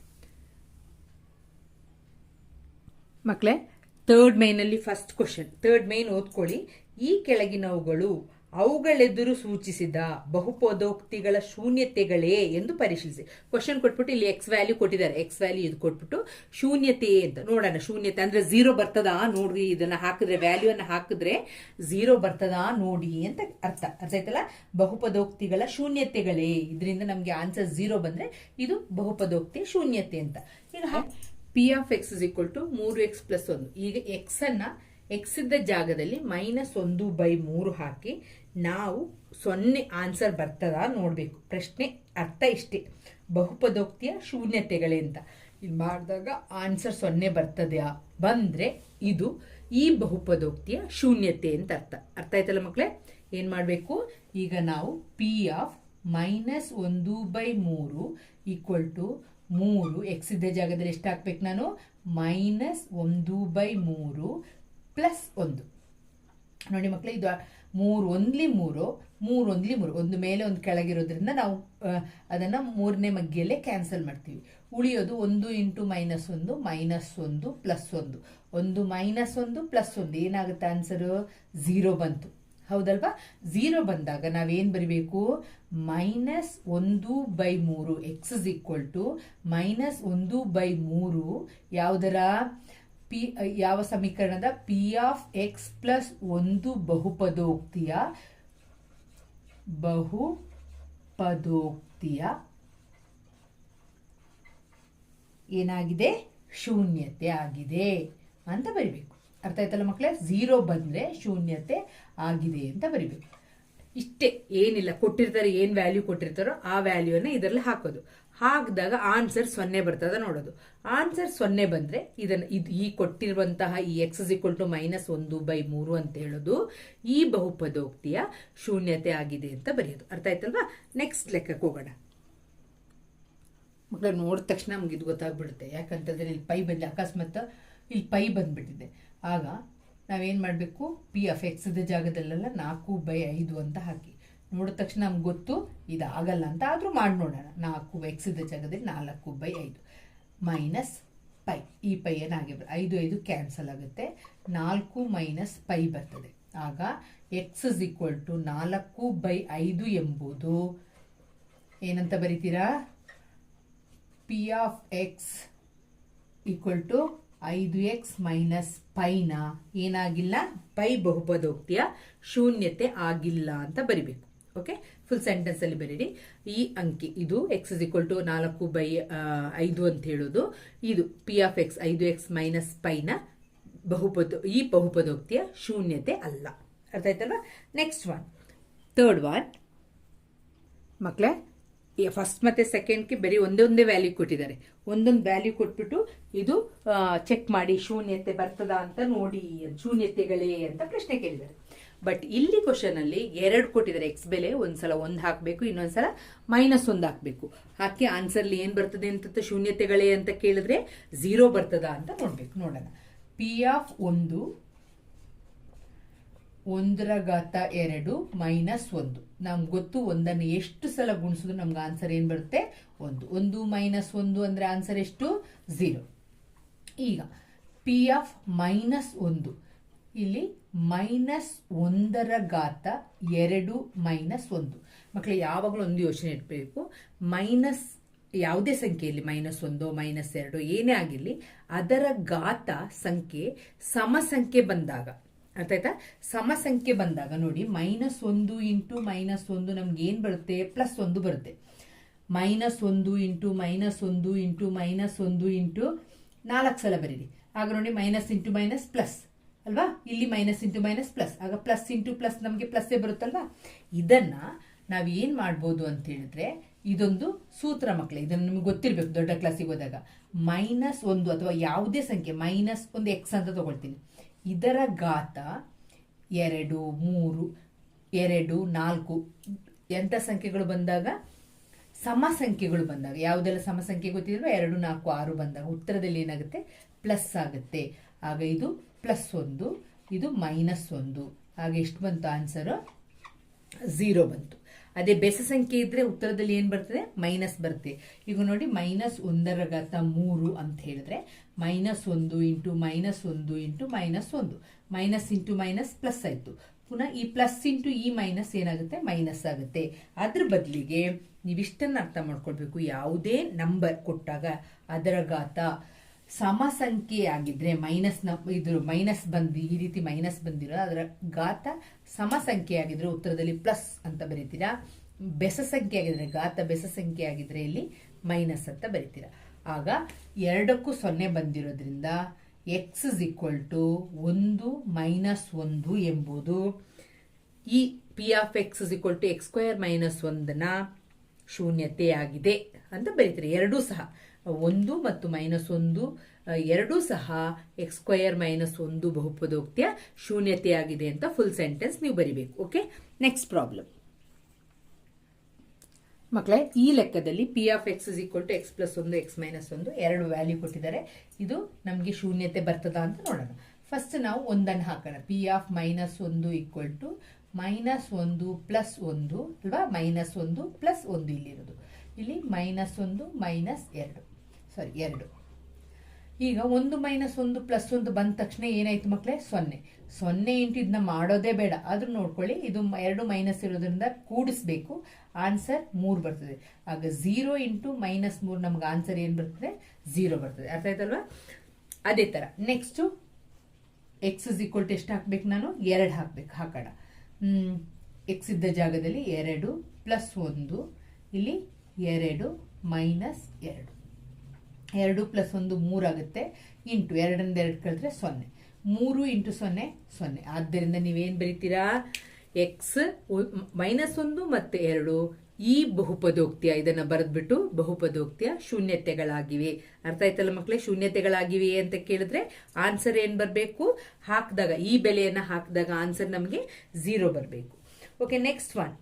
ಮಕ್ಕಳೇ ಥರ್ಡ್ ಮೈನಲ್ಲಿ ಫಸ್ಟ್ ಕ್ವಶನ್ ಥರ್ಡ್ ಮೇನ್ ಓದ್ಕೊಳ್ಳಿ. ಈ ಕೆಳಗಿನವುಗಳು ಅವುಗಳೆದುರು ಸೂಚಿಸಿದ ಬಹುಪದೋಕ್ತಿಗಳ ಶೂನ್ಯತೆಗಳೇ ಎಂದು ಪರಿಶೀಲಿಸಿ. ಕ್ವಶನ್ ಕೊಟ್ಬಿಟ್ಟು ಇಲ್ಲಿ ಎಕ್ಸ್ ವ್ಯಾಲ್ಯೂ ಕೊಟ್ಟಿದ್ದಾರೆ. ಎಕ್ಸ್ ವ್ಯಾಲ್ಯೂ ಇದು ಕೊಟ್ಬಿಟ್ಟು ಶೂನ್ಯತೆ ಅಂತ. ನೋಡೋಣ, ಶೂನ್ಯತೆ ಅಂದ್ರೆ ಝೀರೋ ಬರ್ತದಾ? ನೋಡ್ರಿ, ಇದನ್ನ ಹಾಕಿದ್ರೆ ವ್ಯಾಲ್ಯೂ ಅನ್ನ ಹಾಕಿದ್ರೆ ಝೀರೋ ಬರ್ತದಾ? ನೋಡಿ ಅಂತ ಅರ್ಥ. ಅರ್ಥ ಆಯ್ತಲ್ಲ? ಬಹುಪದೋಕ್ತಿಗಳ ಶೂನ್ಯತೆಗಳೇ. ಇದರಿಂದ ನಮಗೆ ಆನ್ಸರ್ ಝೀರೋ ಬಂದ್ರೆ ಇದು ಬಹುಪದೋಕ್ತಿ ಶೂನ್ಯತೆ ಅಂತ. ಈಗ P of x is equal to ಮೂರು ಎಕ್ಸ್ ಪ್ಲಸ್ ಒಂದು. ಈಗ ಎಕ್ಸ್ ಅನ್ನ ಎಕ್ಸ್ ಇದ್ದ ಜಾಗದಲ್ಲಿ ಮೈನಸ್ ಒಂದು ಬೈ ಮೂರು ಹಾಕಿ ನಾವು ಸೊನ್ನೆ ಆನ್ಸರ್ ಬರ್ತದಾ ನೋಡಬೇಕು. ಪ್ರಶ್ನೆ ಅರ್ಥ ಇಷ್ಟೇ. ಬಹುಪದೋಕ್ತಿಯ ಶೂನ್ಯತೆಗಳೇ ಅಂತ. ಇಲ್ಲಿ ಮಾಡಿದಾಗ ಆನ್ಸರ್ ಸೊನ್ನೆ ಬರ್ತದೆಯಾ ಬಂದರೆ ಇದು ಈ ಬಹುಪದೋಕ್ತಿಯ ಶೂನ್ಯತೆ ಅಂತ ಅರ್ಥ. ಅರ್ಥ ಆಯ್ತಲ್ಲ ಮಕ್ಕಳೇ ಏನು ಮಾಡಬೇಕು? ಈಗ ನಾವು ಪಿ ಆಫ್ ಮೈನಸ್ ಒಂದು ಬೈ ಮೂರು ಈಕ್ವಲ್ ಟು ಮೂರು. ಎಕ್ಸ್ ಇದ್ದ ಜಾಗದಲ್ಲಿ ಎಷ್ಟು ಹಾಕ್ಬೇಕು ನಾನು? ಮೈನಸ್ ಒಂದು ಬೈ ಮೂರು ಪ್ಲಸ್ ಒಂದು. ನೋಡಿ ಮಕ್ಕಳು ಇದು ಮೂರು ಒಂದ್ಲಿ ಮೂರು ಮೂರು ಒಂದ್ಲಿ ಮೂರು. ಒಂದು ಮೇಲೆ ಒಂದು ಕೆಳಗಿರೋದ್ರಿಂದ ನಾವು ಅದನ್ನು ಮೂರನೇ ಮಗ್ಗಿಯಲ್ಲೇ ಕ್ಯಾನ್ಸಲ್ ಮಾಡ್ತೀವಿ. ಉಳಿಯೋದು ಒಂದು ಇಂಟು ಮೈನಸ್ ಒಂದು ಮೈನಸ್ ಒಂದು ಪ್ಲಸ್ ಒಂದು. ಒಂದು ಮೈನಸ್ ಒಂದು ಪ್ಲಸ್ ಒಂದು. ಏನಾಗುತ್ತೆ ಆನ್ಸರು? ಝೀರೋ ಬಂತು. ಹೌದಲ್ವಾ? ಝೀರೋ ಬಂದಾಗ ನಾವೇನು ಬರಿಬೇಕು? ಮೈನಸ್ ಒಂದು ಬೈ ಮೂರು x is equal to minus ಒಂದು ಬೈ ಮೂರು, ಯಾವುದರ? ಪಿ ಯಾವ ಸಮೀಕರಣದ ಪಿ ಆಫ್ ಎಕ್ಸ್ ಪ್ಲಸ್ ಒಂದು ಬಹುಪದೋಕ್ತಿಯ ಬಹುಪದೋಕ್ತಿಯ ಏನಾಗಿದೆ? ಶೂನ್ಯತೆ ಆಗಿದೆ ಅಂತ ಬರಿಬೇಕು. ಅರ್ಥ ಆಯ್ತಲ್ಲ ಮಕ್ಕಳೇ? ಝೀರೋ ಬಂದ್ರೆ ಶೂನ್ಯತೆ ಆಗಿದೆ ಅಂತ ಬರಿಬೇಕು. ಇಷ್ಟೇ ಏನಿಲ್ಲ. ಕೊಟ್ಟಿರ್ತಾರೆ, ಏನ್ ವ್ಯಾಲ್ಯೂ ಕೊಟ್ಟಿರ್ತಾರೋ ಆ ವ್ಯಾಲ್ಯೂ ವ್ಯಾಲ್ಯೂನ ಇದರಲ್ಲಿ ಹಾಕೋದು. ಹಾಕಿದಾಗ ಆನ್ಸರ್ ಸೊನ್ನೆ ಬರ್ತದ ನೋಡೋದು. ಆನ್ಸರ್ ಸೊನ್ನೆ ಬಂದರೆ ಇದನ್ನು ಇದು ಈ ಕೊಟ್ಟಿರುವಂತಹ ಈ ಎಕ್ಸ್ ಈಕ್ವಲ್ ಟು ಮೈನಸ್ ಒಂದು ಬೈ ಮೂರು ಅಂತ ಹೇಳೋದು ಈ ಬಹುಪದೋಕ್ತಿಯ ಶೂನ್ಯತೆ ಆಗಿದೆ ಅಂತ ಬರೆಯೋದು. ಅರ್ಥ ಆಯ್ತಲ್ವಾ? ನೆಕ್ಸ್ಟ್ ಲೆಕ್ಕಕ್ಕೆ ಹೋಗೋಣ. ಮಗ ನೋಡಿದ ತಕ್ಷಣ ನಮ್ಗೆ ಇದು ಗೊತ್ತಾಗ್ಬಿಡುತ್ತೆ. ಯಾಕಂತಂದ್ರೆ ಇಲ್ಲಿ ಪೈ ಬಂದು, ಅಕಸ್ಮಾತ್ ಇಲ್ಲಿ ಪೈ ಬಂದ್ಬಿಟ್ಟಿದೆ. ಆಗ ನಾವೇನು ಮಾಡಬೇಕು? ಪಿ ಎಫ್ ಎಕ್ಸ್ ಜಾಗದಲ್ಲೆಲ್ಲ ನಾಲ್ಕು ಬೈ ಐದು ಅಂತ ಹಾಕಿ. ನೋಡಿದ ತಕ್ಷಣ ನಮ್ಗೆ ಗೊತ್ತು ಇದು ಆಗಲ್ಲ ಅಂತ. ಆದರೂ ಮಾಡಿ ನೋಡೋಣ. ನಾಲ್ಕು ಎಕ್ಸ್ ಜಾಗದಲ್ಲಿ ನಾಲ್ಕು ಬೈ ಐದು. Minus pi. ಈ ಪೈ ಏನಾಗಿ ಐದು ಐದು ಕ್ಯಾನ್ಸಲ್ ಆಗುತ್ತೆ. ನಾಲ್ಕು ಮೈನಸ್ ಪೈ ಬರ್ತದೆ. ಆಗ ಎಕ್ಸ್ ಇಸ್ ಈಕ್ವಲ್ ಟು ನಾಲ್ಕು ಬೈ ಐದು ಎಂಬುದು ಏನಂತ ಬರೀತೀರಾ? P of x equal to ಐದು ಎಕ್ಸ್ ಮೈನಸ್ ಪೈನ ಏನಾಗಿಲ್ಲ? ಪೈ ಬಹುಪದೋಕ್ತಿಯ ಶೂನ್ಯತೆ ಆಗಿಲ್ಲ ಅಂತ ಬರಿಬೇಕು. ಓಕೆ ಫುಲ್ ಸೆಂಟೆನ್ಸ್ ಅಲ್ಲಿ ಬರೀರಿ. ಈ ಅಂಕಿ, ಇದು ಎಕ್ಸ್ ಇಸ್ ಈಕ್ವಲ್ ಟು ನಾಲ್ಕು ಬೈ ಐದು ಅಂತ ಹೇಳೋದು. ಇದು ಪಿ ಆಫ್ ಎಕ್ಸ್ ಐದು ಎಕ್ಸ್ ಮೈನಸ್ ಪೈನ ಬಹುಪದ, ಈ ಬಹುಪದೋಕ್ತಿಯ ಶೂನ್ಯತೆ ಅಲ್ಲ. ಅರ್ಥ ಆಯ್ತಲ್ವಾ? ನೆಕ್ಸ್ಟ್ ಒನ್ ಥರ್ಡ್ ಒನ್ ಮಕ್ಕಳೇ ಫಸ್ಟ್ ಮತ್ತೆ ಸೆಕೆಂಡ್ಗೆ ಬರೀ ಒಂದೇ ಒಂದೇ ವ್ಯಾಲ್ಯೂ ಕೊಟ್ಟಿದ್ದಾರೆ. ಒಂದೊಂದು ವ್ಯಾಲ್ಯೂ ಕೊಟ್ಬಿಟ್ಟು ಇದು ಚೆಕ್ ಮಾಡಿ ಶೂನ್ಯತೆ ಬರ್ತದಾ ಅಂತ ನೋಡಿ, ಶೂನ್ಯತೆಗಳೇ ಅಂತ ಪ್ರಶ್ನೆ ಕೇಳಿದ್ದಾರೆ. ಬಟ್ ಇಲ್ಲಿ ಕ್ವಶನ್ ಅಲ್ಲಿ ಎರಡು ಕೊಟ್ಟಿದ್ದಾರೆ ಎಕ್ಸ್ ಬೆಲೆ, ಒಂದ್ಸಲ ಒಂದು ಹಾಕಬೇಕು, ಇನ್ನೊಂದ್ಸಲ ಮೈನಸ್ ಒಂದು ಹಾಕಬೇಕು. ಹಾಕಿ ಆನ್ಸರ್ ಏನು ಬರ್ತದೆ ಅಂತ ಶೂನ್ಯತೆಗಳೇ ಅಂತ ಕೇಳಿದ್ರೆ ಝೀರೋ ಬರ್ತದಾ ಅಂತ ನೋಡ್ಬೇಕು, ನೋಡೋಣ. ಪಿ ಆಫ್ ಒಂದು, ಒಂದರ ಘಾತ ಎರಡು ಮೈನಸ್ ಒಂದು. ನಮ್ಗೆ ಗೊತ್ತು ಒಂದನ್ನು ಎಷ್ಟು ಸಲ ಗುಣಿಸಿದ್ರು ನಮ್ಗೆ ಆನ್ಸರ್ ಏನು ಬರುತ್ತೆ? ಒಂದು. ಒಂದು ಮೈನಸ್ ಒಂದು ಅಂದ್ರೆ ಆನ್ಸರ್ ಎಷ್ಟು? ಝೀರೋ ಈಗ ಪಿ ಆಫ್ ಮೈನಸ್ ಒಂದು. ಇಲ್ಲಿ ಮೈನಸ್ ಒಂದರ ಘಾತ ಎರಡು ಮೈನಸ್ ಒಂದು. ಮಕ್ಕಳು ಯಾವಾಗಲೂ ಒಂದು ಯೋಚನೆ ಇಡಬೇಕು ಮೈನಸ್ ಯಾವುದೇ ಸಂಖ್ಯೆಯಲ್ಲಿ ಮೈನಸ್ ಒಂದು, ಮೈನಸ್ ಎರಡು, ಏನೇ ಆಗಿರಲಿ, ಅದರ ಘಾತ ಸಂಖ್ಯೆ ಸಮ ಸಂಖ್ಯೆ ಬಂದಾಗ ಅರ್ಥ ಆಯ್ತಾ ಸಮ ಸಂಖ್ಯೆ ಬಂದಾಗ ನೋಡಿ, ಮೈನಸ್ ಒಂದು ಇಂಟು ಮೈನಸ್ ಒಂದು ನಮ್ಗೆ ಏನು ಬರುತ್ತೆ? ಪ್ಲಸ್ ಒಂದು ಬರುತ್ತೆ. ಮೈನಸ್ ಒಂದು ಇಂಟು ಮೈನಸ್ ಒಂದು ಇಂಟು ಮೈನಸ್ ಒಂದು ಇಂಟು ನಾಲ್ಕು ಸಲ ಬರೀರಿ. ಆಗ ನೋಡಿ ಮೈನಸ್ ಇಂಟು ಮೈನಸ್ ಪ್ಲಸ್. ಅಲ್ವಾ? ಇಲ್ಲಿ ಮೈನಸ್ ಇಂಟು ಮೈನಸ್ ಪ್ಲಸ್ ಆಗ ಪ್ಲಸ್ ಇಂಟು ಪ್ಲಸ್ ನಮಗೆ ಪ್ಲಸ್ಸೇ ಬರುತ್ತಲ್ವಾ? ಇದನ್ನ ನಾವು ಏನು ಮಾಡ್ಬೋದು ಅಂತ ಹೇಳಿದ್ರೆ, ಇದೊಂದು ಸೂತ್ರ ಮಕ್ಕಳೇ ಇದನ್ನು ನಿಮ್ಗೆ ಗೊತ್ತಿರಬೇಕು ದೊಡ್ಡ ಕ್ಲಾಸಿಗೆ ಹೋದಾಗ. ಮೈನಸ್ ಒಂದು ಅಥವಾ ಯಾವುದೇ ಸಂಖ್ಯೆ ಮೈನಸ್ ಒಂದು ಎಕ್ಸ್ ಅಂತ ತಗೊಳ್ತೀನಿ. ಇದರ ಘಾತ ಎರಡು, ಮೂರು, ಎರಡು, ನಾಲ್ಕು ಎಂಥ ಸಂಖ್ಯೆಗಳು ಬಂದಾಗ? ಸಮ ಸಂಖ್ಯೆಗಳು ಬಂದಾಗ. ಯಾವುದೆಲ್ಲ ಸಮ ಸಂಖ್ಯೆ ಎರಡು, ನಾಲ್ಕು, ಆರು ಬಂದಾಗ. ಉತ್ತರದಲ್ಲಿ ಏನಾಗುತ್ತೆ? ಪ್ಲಸ್ ಆಗುತ್ತೆ. ಆಗ ಇದು ಪ್ಲಸ್ ಒಂದು, ಇದು ಮೈನಸ್ ಒಂದು. ಹಾಗೆ ಎಷ್ಟು ಬಂತು ಆನ್ಸರು ಝೀರೋ ಬಂತು. ಅದೇ ಬೆಸ ಸಂಖ್ಯೆ ಇದ್ರೆ ಉತ್ತರದಲ್ಲಿ ಏನು ಬರ್ತದೆ? ಮೈನಸ್ ಬರುತ್ತೆ. ಈಗ ನೋಡಿ ಮೈನಸ್ ಒಂದರ ಘಾತ ಮೂರು ಅಂತ ಹೇಳಿದ್ರೆ ಮೈನಸ್ ಒಂದು ಇಂಟು ಮೈನಸ್ ಒಂದು ಇಂಟು ಮೈನಸ್ ಒಂದು. ಮೈನಸ್ ಇಂಟು ಮೈನಸ್ ಪ್ಲಸ್ ಆಯಿತು. ಪುನಃ ಈ ಪ್ಲಸ್ ಇಂಟು ಈ ಮೈನಸ್ ಏನಾಗುತ್ತೆ? ಮೈನಸ್ ಆಗುತ್ತೆ. ಅದ್ರ ಬದಲಿಗೆ ನೀವಿಷ್ಟನ್ನು ಅರ್ಥ ಮಾಡ್ಕೊಳ್ಬೇಕು. ಯಾವುದೇ ನಂಬರ್ ಕೊಟ್ಟಾಗ ಅದರ ಘಾತ ಸಮ ಸಂಖ್ಯೆ ಆಗಿದ್ರೆ ಮೈನಸ್ನ ಇದು ಮೈನಸ್ ಬಂದು ಈ ರೀತಿ ಮೈನಸ್ ಬಂದಿರೋ ಅದರ ಘಾತ ಸಮ ಸಂಖ್ಯೆ ಆಗಿದ್ರೆ ಉತ್ತರದಲ್ಲಿ ಪ್ಲಸ್ ಅಂತ ಬರೀತೀರಾ? ಬೆಸ ಸಂಖ್ಯೆ ಆಗಿದ್ರೆ ಘಾತ ಬೆಸ ಸಂಖ್ಯೆ ಆಗಿದ್ರೆ ಇಲ್ಲಿ ಮೈನಸ್ ಅಂತ ಬರೀತೀರಾ? ಆಗ ಎರಡಕ್ಕೂ ಸೊನ್ನೆ ಬಂದಿರೋದ್ರಿಂದ ಎಕ್ಸ್ ಇಸ್ ಈಕ್ವಲ್ ಟು ಒಂದು ಮೈನಸ್ ಒಂದು ಎಂಬುದು ಈ P of x is equal to x square minus ಒಂದನ ಶೂನ್ಯತೆ ಆಗಿದೆ ಅಂತ ಬರೀತಾರೆ. ಎರಡೂ ಸಹ. ಒಂದು ಮತ್ತು ಮೈನಸ್ ಒಂದು ಎರಡೂ ಸಹ ಎಕ್ಸ್ ಸ್ಕ್ವಯರ್ ಮೈನಸ್ ಒಂದು ಬಹುಪದೋಕ್ತಿಯ ಶೂನ್ಯತೆ ಆಗಿದೆ ಅಂತ ಫುಲ್ ಸೆಂಟೆನ್ಸ್ ನೀವು ಬರಿಬೇಕು ಓಕೆ ನೆಕ್ಸ್ಟ್ ಪ್ರಾಬ್ಲಮ್ ಮಕ್ಕಳೇ ಈ ಲೆಕ್ಕದಲ್ಲಿ P of x is equal to x plus ಒಂದು ಎಕ್ಸ್ ಮೈನಸ್ ಒಂದು ಎರಡು ವ್ಯಾಲ್ಯೂ ಕೊಟ್ಟಿದ್ದಾರೆ. ಇದು ನಮಗೆ ಶೂನ್ಯತೆ ಬರ್ತದ ಅಂತ ನೋಡೋಣ. ಫಸ್ಟ್ ನಾವು ಒಂದನ್ನು ಹಾಕೋಣ. ಪಿ ಆಫ್ ಮೈನಸ್ ಒಂದು ಈಕ್ವಲ್ ಟು ಮೈನಸ್ ಒಂದು ಪ್ಲಸ್ ಒಂದು, ಅಲ್ವಾ? ಮೈನಸ್ ಒಂದು ಪ್ಲಸ್ ಒಂದು ಇಲ್ಲಿರೋದು. ಇಲ್ಲಿ ಮೈನಸ್ ಒಂದು, ಮೈನಸ್ ಎರಡು. ಸಾರಿ ಎರಡು. ಈಗ ಒಂದು ಮೈನಸ್ ಒಂದು ಪ್ಲಸ್ ಒಂದು ಬಂದ ತಕ್ಷಣ ಏನಾಯ್ತು ಮಕ್ಕಳೇ ಸೊನ್ನೆ. ಸೊನ್ನೆ ಇಂಟು ಇದನ್ನ ಮಾಡೋದೇ ಬೇಡ. ಆದ್ರೂ ನೋಡ್ಕೊಳ್ಳಿ, ಇದು ಎರಡು ಮೈನಸ್ ಇರೋದ್ರಿಂದ ಕೂಡಿಸ್ಬೇಕು. ಆನ್ಸರ್ ಮೂರು ಬರ್ತದೆ. ಆಗ ಝೀರೋ ಇಂಟು ಮೈನಸ್ ಮೂರು ನಮ್ಗೆ ಆನ್ಸರ್ ಏನು ಬರ್ತದೆ? ಝೀರೋ ಬರ್ತದೆ. ಅರ್ಥ ಆಯ್ತಲ್ವಾ? ಅದೇ ಥರ next x is equal to ಎಷ್ಟು ಹಾಕ್ಬೇಕು ನಾನು? ಎರಡು ಹಾಕ್ಬೇಕು. ಹಾಕೋಣ. ಎಕ್ಸ್ ಇದ್ದ ಜಾಗದಲ್ಲಿ ಎರಡು ಪ್ಲಸ್ ಒಂದು. ಇಲ್ಲಿ ಎರಡು ಮೈನಸ್ ಎರಡು. ಎರಡು ಪ್ಲಸ್ ಒಂದು ಮೂರಾಗುತ್ತೆ ಇಂಟು ಎರಡರಿಂದ ಎರಡು ಕಳೆದ್ರೆ ಸೊನ್ನೆ. ಮೂರು ಇಂಟು ಸೊನ್ನೆ ಸೊನ್ನೆ. ಆದ್ದರಿಂದ ನೀವೇನು ಬರೀತೀರಾ? ಎಕ್ಸ್ ಮೈನಸ್ ಒಂದು ಮತ್ತು ಎರಡು. ಈ ಬಹುಪದೋಕ್ತಿಯ, ಇದನ್ನು ಬರೆದ್ಬಿಟ್ಟು ಬಹುಪದೋಕ್ತಿಯ ಶೂನ್ಯತೆಗಳಾಗಿವೆ. ಅರ್ಥ ಆಯ್ತಲ್ಲ ಮಕ್ಕಳೇ ಶೂನ್ಯತೆಗಳಾಗಿವೆ ಅಂತ ಕೇಳಿದ್ರೆ ಆನ್ಸರ್ ಏನು ಬರಬೇಕು? ಹಾಕಿದಾಗ, ಈ ಬೆಲೆಯನ್ನು ಹಾಕಿದಾಗ ಆನ್ಸರ್ ನಮಗೆ ಝೀರೋ ಬರಬೇಕು. ಓಕೆ ನೆಕ್ಸ್ಟ್ ಒನ್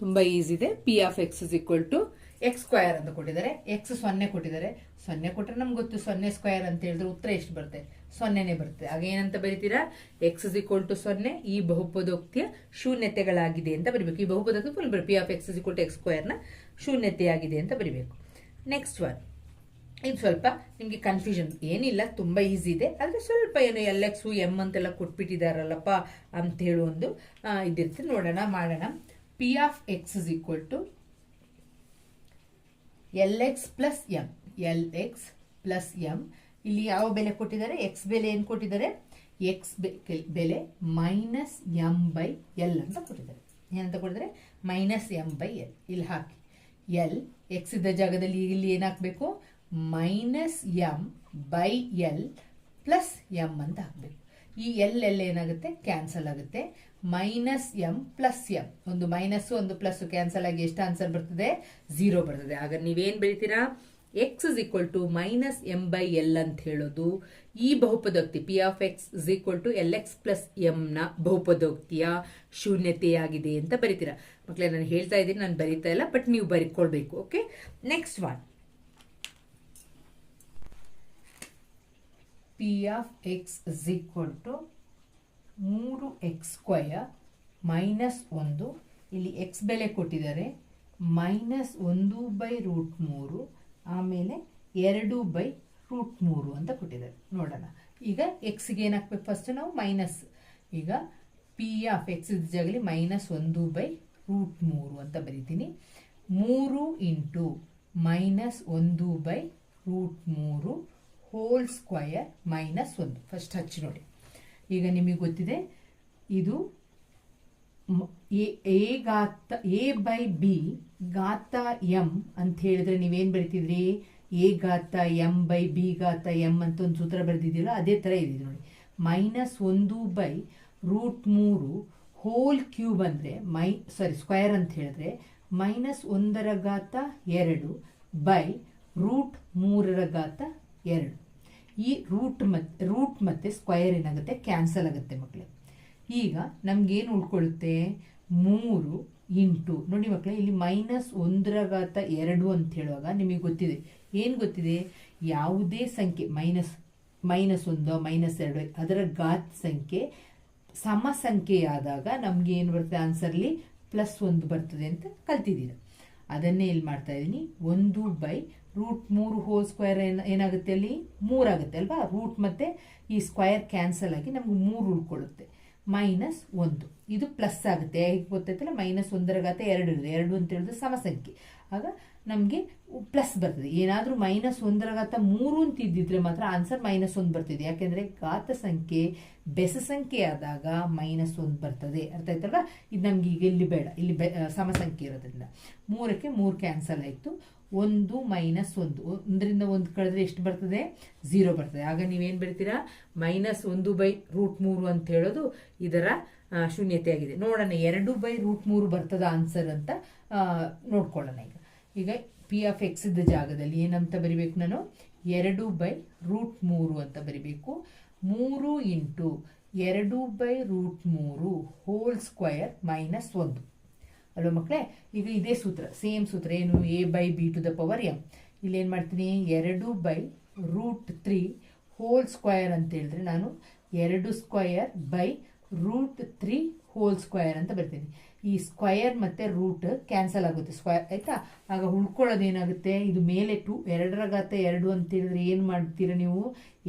ತುಂಬಾ ಈಸಿ ಇದೆ. P of x is equal to x square ಅಂತ ಕೊಟ್ಟಿದ್ದಾರೆ. ಎಕ್ಸ್ ಸೊನ್ನೆ ಕೊಟ್ಟಿದ್ದಾರೆ. ಸೊನ್ನೆ ಕೊಟ್ಟರೆ ನಮ್ಗೆ ಗೊತ್ತು, ಸೊನ್ನೆ ಸ್ಕ್ವಯರ್ ಅಂತ ಹೇಳಿದ್ರೆ ಉತ್ತರ ಎಷ್ಟು ಬರುತ್ತೆ? ಸೊನ್ನೆನೇ ಬರುತ್ತೆ. ಆಗ ಏನಂತ ಬರೀತೀರಾ? ಎಕ್ಸ್ ಇಸ್ ಈಕ್ವಲ್ ಟು ಸೊನ್ನೆ, ಈ ಬಹುಪದೋಕ್ತಿಯ ಶೂನ್ಯತೆಗಳಾಗಿದೆ ಅಂತ ಬರಿಬೇಕು. ಈ ಬಹುಪದೋಕ್ತಿ ಫುಲ್ ಬರಿ P of x is equal to x ಸ್ಕ್ವೇರ್ನ ಶೂನ್ಯತೆಯಾಗಿದೆ ಅಂತ ಬರಿಬೇಕು. ನೆಕ್ಸ್ಟ್ ಒನ್ ಇದು ಸ್ವಲ್ಪ ನಿಮಗೆ ಕನ್ಫ್ಯೂಷನ್ ಏನಿಲ್ಲ, ತುಂಬ ಈಸಿ ಇದೆ. ಆದರೆ ಸ್ವಲ್ಪ ಏನು ಎಲ್ ಎಕ್ಸು ಎಂ ಅಂತೆಲ್ಲ ಕೊಟ್ಬಿಟ್ಟಿದಾರಲ್ಲಪ್ಪ ಅಂತ ಒಂದು ಇದಿರ್ತೀನಿ ನೋಡೋಣ, ಮಾಡೋಣ. P of x is equal to L x plus M L x plus M ಇಲ್ಲಿ ಯಾವ ಬೆಲೆ ಕೊಟ್ಟಿದ್ದಾರೆ? ಎಕ್ಸ್ ಬೆಲೆ ಏನು ಕೊಟ್ಟಿದ್ದಾರೆ? ಎಕ್ಸ್ ಬೆಲೆ ಮೈನಸ್ ಎಂ ಬೈ ಎಲ್ ಅಂತ ಕೊಟ್ಟಿದ್ದಾರೆ. ಏನಂತ ಕೊಟ್ಟಿದ್ದಾರೆ? ಮೈನಸ್ ಎಂ ಬೈ ಎಲ್ ಇಲ್ಲಿ ಹಾಕಿ. ಎಲ್ ಎಕ್ಸ್ ಇದ್ದ ಜಾಗದಲ್ಲಿ ಇಲ್ಲಿ ಏನು ಹಾಕಬೇಕು? Minus M by L plus M ಅಂತ ಹಾಕಬೇಕು. ಈ ಎಲ್ ಎಲ್ ಏನಾಗುತ್ತೆ? ಕ್ಯಾನ್ಸಲ್ ಆಗುತ್ತೆ. ಮೈನಸ್ ಎಂ ಪ್ಲಸ್ ಎಂ ಒಂದು ಮೈನಸ್ ಒಂದು ಪ್ಲಸ್ ಕ್ಯಾನ್ಸಲ್ ಆಗಿ ಎಷ್ಟು ಆನ್ಸರ್ ಬರ್ತದೆ? ಝೀರೋ ಬರ್ತದೆ. ಆಗ ನೀವೇನು ಬರೀತೀರಾ x is equal to minus M by L ಅಂತ ಹೇಳೋದು, ಈ ಬಹುಪದೋಕ್ತಿ P of x is equal to L x plus M ನ ಬಹುಪದೋಕ್ತಿಯ ಶೂನ್ಯತೆಯಾಗಿದೆ ಅಂತ ಬರೀತೀರಾ. ಮಕ್ಕಳೇ ನಾನು ಹೇಳ್ತಾ ಇದ್ದೀನಿ, ನಾನು ಬರೀತಾ ಇಲ್ಲ ಬಟ್ ನೀವು ಬರಿಕೊಳ್ಬೇಕು okay next one P of x is equal to ಮೂರು ಎಕ್ಸ್ ಸ್ಕ್ವಯರ್ ಮೈನಸ್ ಒಂದು. ಇಲ್ಲಿ ಎಕ್ಸ್ ಬೆಲೆ ಕೊಟ್ಟಿದ್ದಾರೆ ಮೈನಸ್ ಒಂದು ಬೈ ರೂಟ್ ಮೂರು. ಆಮೇಲೆ ಎರಡು ಬೈ ರೂಟ್ ಮೂರು ಅಂತ ಕೊಟ್ಟಿದ್ದಾರೆ. ನೋಡೋಣ. ಈಗ ಎಕ್ಸ್ಗೆ ಏನು ಹಾಕ್ಬೇಕು ಫಸ್ಟ್ ನಾವು ಮೈನಸ್ ಈಗ ಪಿ ಆಫ್ ಎಕ್ಸ್ ಜಾಗಲಿ ಮೈನಸ್ ಒಂದು ಬೈ ರೂಟ್ ಮೂರು ಅಂತ ಬರಿತೀನಿ. ಮೂರು ಇಂಟು ಮೈನಸ್ ಒಂದು ಬೈ ರೂಟ್ ಮೂರು ಹೋಲ್ ಸ್ಕ್ವಯರ್ ಮೈನಸ್ ಒಂದು. ಫಸ್ಟ್ ಹಚ್ಚಿ ನೋಡಿ. ಈಗ ನಿಮಗೆ ಗೊತ್ತಿದೆ, ಇದು ಎ ಘಾತ ಎ ಬೈ ಬಿ ಗಾತ ಎಂ ಅಂತ ಹೇಳಿದ್ರೆ ನೀವೇನು ಬರಿತಿದ್ರಿ? ಎ ಗಾತ ಎಂ ಬೈ ಬಿ ಗಾತ ಎಂ ಅಂತ ಒಂದು ಸೂತ್ರ ಬರೆದಿದ್ದೀರ ಅದೇ ಥರ ಇದೆ ನೋಡಿ. ಮೈನಸ್ ಒಂದು ಬೈ ರೂಟ್ ಮೂರು ಹೋಲ್ ಕ್ಯೂಬ್ ಅಂದರೆ ಮೈ, ಸಾರಿ ಸ್ಕ್ವೇರ್ ಅಂತ ಹೇಳಿದ್ರೆ ಮೈನಸ್ ಒಂದರ ಘಾತ ಎರಡು ಬೈ ರೂಟ್ ಮೂರರ ಘಾತ ಎರಡು. ಈ ರೂಟ್ ಮತ್ತು ರೂಟ್ ಮತ್ತು ಸ್ಕ್ವಯರ್ ಏನಾಗುತ್ತೆ ಕ್ಯಾನ್ಸಲ್ ಆಗುತ್ತೆ ಮಕ್ಕಳೇ ಈಗ ನಮ್ಗೇನು ಉಳ್ಕೊಳ್ಳುತ್ತೆ ಮೂರು ಇಂಟು. ನೋಡಿ ಮಕ್ಕಳೇ ಇಲ್ಲಿ ಮೈನಸ್ ಒಂದರ ಘಾತ ಎರಡು ಅಂತ ಹೇಳುವಾಗ ನಿಮಗೆ ಗೊತ್ತಿದೆ. ಏನು ಗೊತ್ತಿದೆ? ಯಾವುದೇ ಸಂಖ್ಯೆ, ಮೈನಸ್ ಮೈನಸ್ ಒಂದು, ಮೈನಸ್ ಎರಡು, ಅದರ ಘಾತ ಸಂಖ್ಯೆ ಸಮ ಸಂಖ್ಯೆಯಾದಾಗ ನಮಗೆ ಏನು ಬರ್ತದೆ ಆನ್ಸರ್ಲಿ ಪ್ಲಸ್ ಒಂದು ಬರ್ತದೆ ಅಂತ ಕಲ್ತಿದ್ದೀರ. ಅದನ್ನೇ ಇಲ್ಲಿ ಮಾಡ್ತಾ ಇದ್ದೀನಿ. ಒಂದು ಬೈ ರೂಟ್ ಮೂರು ಹೋಲ್ ಸ್ಕ್ವೇರ್ ಏನ, ಏನಾಗುತ್ತೆ ಅಲ್ಲಿ? ಮೂರಾಗುತ್ತೆ ಅಲ್ವಾ? ರೂಟ್ ಮತ್ತು ಈ ಸ್ಕ್ವೇರ್ ಕ್ಯಾನ್ಸಲ್ ಆಗಿ ನಮಗೆ ಮೂರು ಉಳ್ಕೊಳ್ಳುತ್ತೆ ಮೈನಸ್ ಒಂದು. ಇದು ಪ್ಲಸ್ ಆಗುತ್ತೆ. ಹೇಗೆ ಗೊತ್ತೈತಲ್ಲ ಮೈನಸ್ ಒಂದರ ಘಾತ ಎರಡು ಇರುತ್ತೆ ಎರಡು ಅಂತ ಹೇಳಿದ್ರೆ ಸಮಸಂಖ್ಯೆ. ಆಗ ನಮಗೆ ಪ್ಲಸ್ ಬರ್ತದೆ. ಏನಾದರೂ ಮೈನಸ್ ಒಂದರ ಗಾತ ಮೂರು ಅಂತ ಇದ್ದಿದ್ರೆ ಮಾತ್ರ ಆನ್ಸರ್ ಮೈನಸ್ ಒಂದು ಬರ್ತಿದೆ. ಯಾಕೆಂದರೆ ಘಾತ ಸಂಖ್ಯೆ ಬೆಸ ಸಂಖ್ಯೆ ಆದಾಗ ಮೈನಸ್ ಒಂದು ಬರ್ತದೆ. ಅರ್ಥ ಆಯ್ತಲ್ವಾ? ಇದು ನಮ್ಗೆ ಈಗ ಇಲ್ಲಿ ಬೇಡ. ಇಲ್ಲಿ ಬೆ ಸಮಸಂಖ್ಯೆ ಇರೋದ್ರಿಂದ. ಮೂರಕ್ಕೆ ಮೂರು ಕ್ಯಾನ್ಸಲ್ ಆಯಿತು. ಒಂದು ಮೈನಸ್ ಒಂದು. ಒಂದರಿಂದ ಒಂದು ಕಳೆದ್ರೆ ಎಷ್ಟು ಬರ್ತದೆ? ಝೀರೋ ಬರ್ತದೆ. ಆಗ ನೀವೇನು ಬರ್ತೀರಾ? ಮೈನಸ್ ಒಂದು ಬೈ ರೂಟ್ ಮೂರು ಅಂತ ಹೇಳೋದು ಇದರ ಶೂನ್ಯತೆ ಆಗಿದೆ ನೋಡೋಣ, ಎರಡು ಬೈ ರೂಟ್ ಮೂರು ಬರ್ತದ ಆನ್ಸರ್ ಅಂತ ನೋಡ್ಕೊಳ್ಳೋಣ ಈಗ. ಈಗ ಪಿ ಆಫ್ ಎಕ್ಸ್ ಇದ್ದ ಜಾಗದಲ್ಲಿ ಏನಂತ ಬರಿಬೇಕು ನಾನು? ಎರಡು ಬೈ ರೂಟ್ ಮೂರು ಅಂತ ಬರಿಬೇಕು. ಮೂರು ಇಂಟು ಎರಡು ಬೈ ರೂಟ್ ಮೂರು ಹೋಲ್ ಸ್ಕ್ವಯರ್ ಮೈನಸ್ ಒಂದು. ಅಲ್ವಾ ಮಕ್ಕಳೇ ಈಗ ಇದೇ ಸೂತ್ರ ಸೇಮ್ ಸೂತ್ರ, ಏನು A by B to the power M ಏನು ಮಾಡ್ತೀನಿ? ಎರಡು by root three whole square ಅಂತ ಹೇಳಿದ್ರೆ ನಾನು ಎರಡು square by root three whole square ಅಂತ ಬರ್ತೀನಿ. ಈ ಸ್ಕ್ವಯರ್ ಮತ್ತು ರೂಟ್ ಕ್ಯಾನ್ಸಲ್ ಆಗುತ್ತೆ. ಸ್ಕ್ವಯರ್ ಆಯಿತಾ? ಆಗ ಉಳ್ಕೊಳ್ಳೋದೇನಾಗುತ್ತೆ? ಇದು ಮೇಲೆ ಟು ಎರಡರ ಘಾತ ಎರಡು ಅಂತ ಹೇಳಿದ್ರೆ ಏನು ಮಾಡ್ತೀರಾ ನೀವು?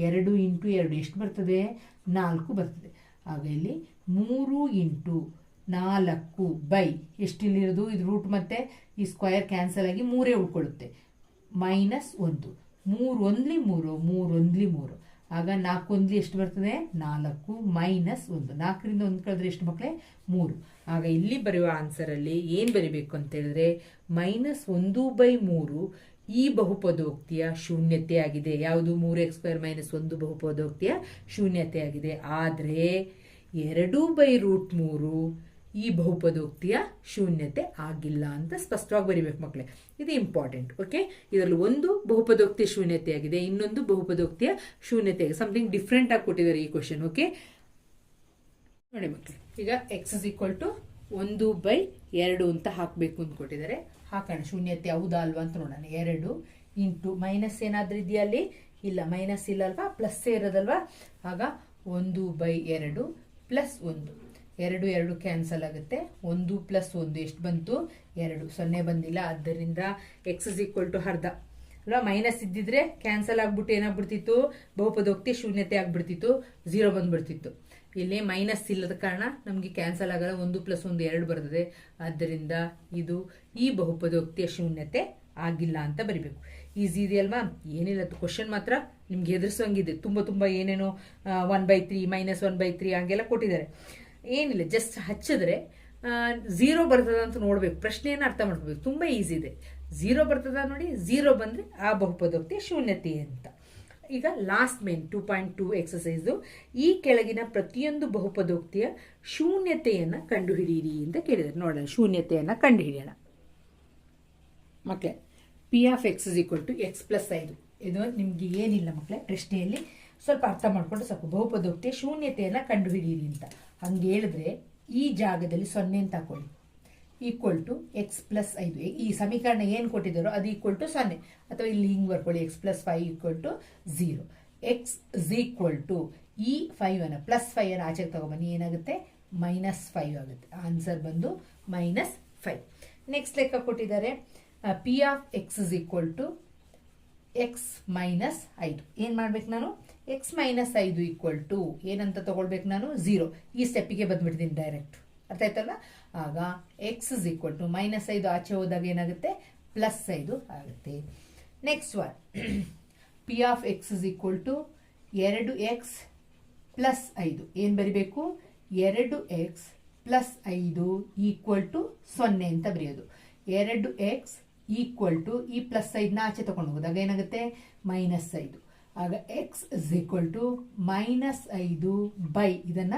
ಎರಡು ಇಂಟು ಎರಡು. ಎಷ್ಟು ಬರ್ತದೆ? ನಾಲ್ಕು ಬರ್ತದೆ. ಆಗ ಇಲ್ಲಿ ಮೂರು ಇಂಟು ನಾಲ್ಕು ಬೈ. ಎಷ್ಟಿಲ್ಲಿರೋದು ಇದು ರೂಟ್ ಮತ್ತೆ ಈ ಸ್ಕ್ವಯರ್ ಕ್ಯಾನ್ಸಲ್ ಆಗಿ ಮೂರೇ ಉಳ್ಕೊಳ್ಳುತ್ತೆ. ಮೈನಸ್ ಒಂದು. ಮೂರು ಒಂದ್ಲಿ ಮೂರು ಮೂರು ಒಂದ್ಲಿ ಮೂರು. ಆಗ ನಾಲ್ಕು ಒಂದ್ಲಿ ಎಷ್ಟು ಬರ್ತದೆ? ನಾಲ್ಕು ಮೈನಸ್ ಒಂದು. ನಾಲ್ಕರಿಂದ ಒಂದು ಕಳೆದ್ರೆ ಎಷ್ಟು ಮಕ್ಕಳೇ ಮೂರು. ಆಗ ಇಲ್ಲಿ ಬರೆಯುವ ಆನ್ಸರಲ್ಲಿ ಏನು ಬರಿಬೇಕು ಅಂತ ಹೇಳಿದ್ರೆ ಮೈನಸ್ ಒಂದು ಬೈ ಮೂರು ಈ ಬಹುಪದೋಕ್ತಿಯ ಶೂನ್ಯತೆಯಾಗಿದೆ ಯಾವುದು? ಮೂರು ಎಕ್ಸ್ ಸ್ಕ್ವೇರ್ ಮೈನಸ್ ಒಂದು ಬಹುಪದೋಕ್ತಿಯ ಶೂನ್ಯತೆಯಾಗಿದೆ ಆದರೆ ಎರಡು ಬೈ ರೂಟ್ ಮೂರು ಈ ಬಹುಪದೋಕ್ತಿಯ ಶೂನ್ಯತೆ ಆಗಿಲ್ಲ ಅಂತ ಸ್ಪಷ್ಟವಾಗಿ ಬರಿಬೇಕು ಮಕ್ಕಳೇ. ಇದು ಇಂಪಾರ್ಟೆಂಟ್ ಓಕೆ ಇದರಲ್ಲಿ ಒಂದು ಬಹುಪದೋಕ್ತಿಯ ಶೂನ್ಯತೆಯಾಗಿದೆ, ಇನ್ನೊಂದು ಬಹುಪದೋಕ್ತಿಯ ಶೂನ್ಯತೆ ಸಮಥಿಂಗ್ ಡಿಫ್ರೆಂಟ್ ಆಗಿ ಕೊಟ್ಟಿದ್ದಾರೆ ಈ ಕ್ವಶನ್ ಓಕೆ ನೋಡಿ ಮಕ್ಕಳು, ಈಗ ಎಕ್ಸ್ ಇಸ್ ಈಕ್ವಲ್ ಟು ಒಂದು ಬೈ ಎರಡು ಅಂತ ಹಾಕಬೇಕು ಅಂತ ಕೊಟ್ಟಿದ್ದಾರೆ. ಹಾಕೋಣ, ಶೂನ್ಯತೆ ಹೌದಾ ಅಲ್ವಾ ಅಂತ ನೋಡೋಣ. ಎರಡು ಇಂಟು ಮೈನಸ್ ಏನಾದರೂ ಇದೆಯಾ ಅಲ್ಲಿ? ಇಲ್ಲ ಮೈನಸ್ ಇಲ್ಲ ಅಲ್ವಾ? ಪ್ಲಸ್ಸೇ ಇರೋದಲ್ವಾ? ಆಗ ಒಂದು ಬೈ ಎರಡು ಪ್ಲಸ್ ಒಂದು. ಎರಡು ಎರಡು ಕ್ಯಾನ್ಸಲ್ ಆಗುತ್ತೆ. ಒಂದು ಪ್ಲಸ್ ಒಂದು, ಎಷ್ಟು ಬಂತು? ಎರಡು. ಸೊನ್ನೆ ಬಂದಿಲ್ಲ. ಆದ್ದರಿಂದ ಎಕ್ಸ್ ಇಸ್ ಈಕ್ವಲ್ ಟು ಅರ್ಧ. ಅಲ್ವಾ? ಮೈನಸ್ ಇದ್ದಿದ್ರೆ ಕ್ಯಾನ್ಸಲ್ ಆಗ್ಬಿಟ್ಟು ಏನಾಗ್ಬಿಡ್ತಿತ್ತು? ಬಹುಪದೋಕ್ತಿ ಶೂನ್ಯತೆ ಆಗ್ಬಿಡ್ತಿತ್ತು. ಝೀರೋ ಬಂದ್ಬಿಡ್ತಿತ್ತು. ಇಲ್ಲಿ ಮೈನಸ್ ಇಲ್ಲದ ಕಾರಣ ನಮಗೆ ಕ್ಯಾನ್ಸಲ್ ಆಗಲ್ಲ. ಒಂದು ಪ್ಲಸ್ ಒಂದು, ಎರಡು ಬರ್ತದೆ. ಆದ್ದರಿಂದ ಇದು ಈ ಬಹುಪದೋಕ್ತಿಯ ಶೂನ್ಯತೆ ಆಗಿಲ್ಲ ಅಂತ ಬರಿಬೇಕು. ಈಸಿ ಇದೆಯಲ್ವಾ ಏನಿಲ್ಲ. ಕ್ವಶನ್ ಮಾತ್ರ ನಿಮ್ಗೆ ಎದುರಿಸೋಂಗಿದೆ ತುಂಬ ತುಂಬ ಏನೇನೋ one by three minus one by three ಹಾಗೆಲ್ಲ ಕೊಟ್ಟಿದ್ದಾರೆ. ಏನಿಲ್ಲ ಜಸ್ಟ್ ಹಚ್ಚಿದ್ರೆ ಝೀರೋ ಬರ್ತದ ಅಂತ ನೋಡ್ಬೇಕು. ಪ್ರಶ್ನೆಯನ್ನು ಅರ್ಥ ಮಾಡ್ಕೋಬೇಕು. ತುಂಬ ಈಸಿ ಇದೆ. ಝೀರೋ ಬರ್ತದ ನೋಡಿ ಝೀರೋ ಬಂದರೆ ಆ ಬಹುಪದೋಕ್ತಿ ಶೂನ್ಯತೆ ಅಂತ. ಈಗ last main two point two exercise ಈ ಕೆಳಗಿನ ಪ್ರತಿಯೊಂದು ಬಹುಪದೋಕ್ತಿಯ ಶೂನ್ಯತೆಯನ್ನು ಕಂಡುಹಿಡಿಯಿರಿ ಅಂತ ಕೇಳಿದರೆ ನೋಡೋಣ, ಶೂನ್ಯತೆಯನ್ನು ಕಂಡುಹಿಡಿಯೋಣ. ಮಕ್ಕಳೇ P of x is equal to x plus ಐದು. ಇದು ನಿಮಗೆ ಏನಿಲ್ಲ ಮಕ್ಕಳೇ ಪ್ರಶ್ನೆಯಲ್ಲಿ ಸ್ವಲ್ಪ ಅರ್ಥ ಮಾಡಿಕೊಂಡು ಸಾಕು ಬಹುಪದೋಕ್ತಿಯ ಶೂನ್ಯತೆಯನ್ನು ಕಂಡುಹಿಡಿಯಿರಿ ಅಂತ. ಹಂಗೆ ಹೇಳಿದ್ರೆ ಈ ಜಾಗದಲ್ಲಿ ಸೊನ್ನೆ ಅಂತ ಹಾಕೊಳ್ಳಿ ಈಕ್ವಲ್ ಟು ಎಕ್ಸ್ ಪ್ಲಸ್ ಐದು ಈ ಸಮೀಕರಣ ಏನು ಕೊಟ್ಟಿದ್ದಾರೋ ಅದು ಈಕ್ವಲ್ ಟು ಸೊನ್ನೆ. ಅಥವಾ ಇಲ್ಲಿ ಹಿಂಗೆ ಬರ್ಕೊಳ್ಳಿ x plus five equal to zero x is equal to ಈ ಅನ್ನ ಪ್ಲಸ್ ಫೈವ್ ಅನ್ನು ಆಚೆಗೆ ತಗೊಂಬನ್ನಿ, ಏನಾಗುತ್ತೆ? ಮೈನಸ್ ಫೈವ್ ಆಗುತ್ತೆ. ಆನ್ಸರ್ ಬಂದು ಮೈನಸ್ ಫೈವ್ ನೆಕ್ಸ್ಟ್ ಲೆಕ್ಕ ಕೊಟ್ಟಿದ್ದಾರೆ. P of x is equal to x minus ಐದು ಏನು ಮಾಡ್ಬೇಕು ನಾನು? ಎಕ್ಸ್ ಮೈನಸ್ ಐದು ಈಕ್ವಲ್ ಟು ಏನಂತ ತಗೊಳ್ಬೇಕು ನಾನು? ಝೀರೋ ಈ ಸ್ಟೆಪ್ಪಿಗೆ ಬಂದ್ಬಿಡ್ತೀನಿ ಡೈರೆಕ್ಟ್ ಅರ್ಥ ಆಯ್ತಲ್ಲ ಆಗ x is equal to minus ಐದು ಆಚೆ ಹೋದಾಗ ಏನಾಗುತ್ತೆ? ಪ್ಲಸ್ ಐದು ಆಗುತ್ತೆ. Next one P of x is equal to ಎರಡು ಎಕ್ಸ್ ಪ್ಲಸ್ ಐದು. ಏನು ಬರಿಬೇಕು? ಎರಡು ಎಕ್ಸ್ ಪ್ಲಸ್ ಐದು ಈಕ್ವಲ್ ಟು ಸೊನ್ನೆ ಅಂತ ಬರೆಯೋದು. ಎರಡು ಎಕ್ಸ್ ಈಕ್ವಲ್ ಟು ಈ ಪ್ಲಸ್ ಐದನ್ನ ಆಚೆ ತಗೊಂಡು ಹೋದಾಗ ಏನಾಗುತ್ತೆ? ಮೈನಸ್ ಐದು. ಆಗ x is equal to minus ಐದು ಬೈ ಇದನ್ನ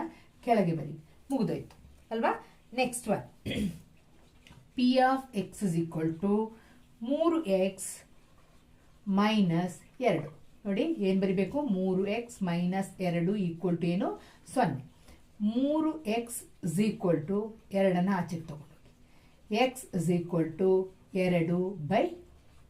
ಕೆಳಗೆ ಬರಿ. ಮುಗಿದೋಯ್ತು. ಅಲ್ವಾ? Next one P of x is equal to ಮೂರು ಎಕ್ಸ್ ಮೈನಸ್ ಎರಡು. ನೋಡಿ, ಏನು ಬರಿಬೇಕು? ಮೂರು ಎಕ್ಸ್ ಮೈನಸ್ ಎರಡು ಈಕ್ವಲ್ ಟು ಏನು? ಸೊನ್ನೆ. ಮೂರು ಎಕ್ಸ್ ಇಸ್ ಈಕ್ವಲ್ ಟು ಎರಡನ್ನು ಆಚೆಗೆ ತೊಗೊಂಡೋಗಿ. ಎಕ್ಸ್ ಇಸ್ ಈಕ್ವಲ್ ಟು ಎರಡು ಬೈ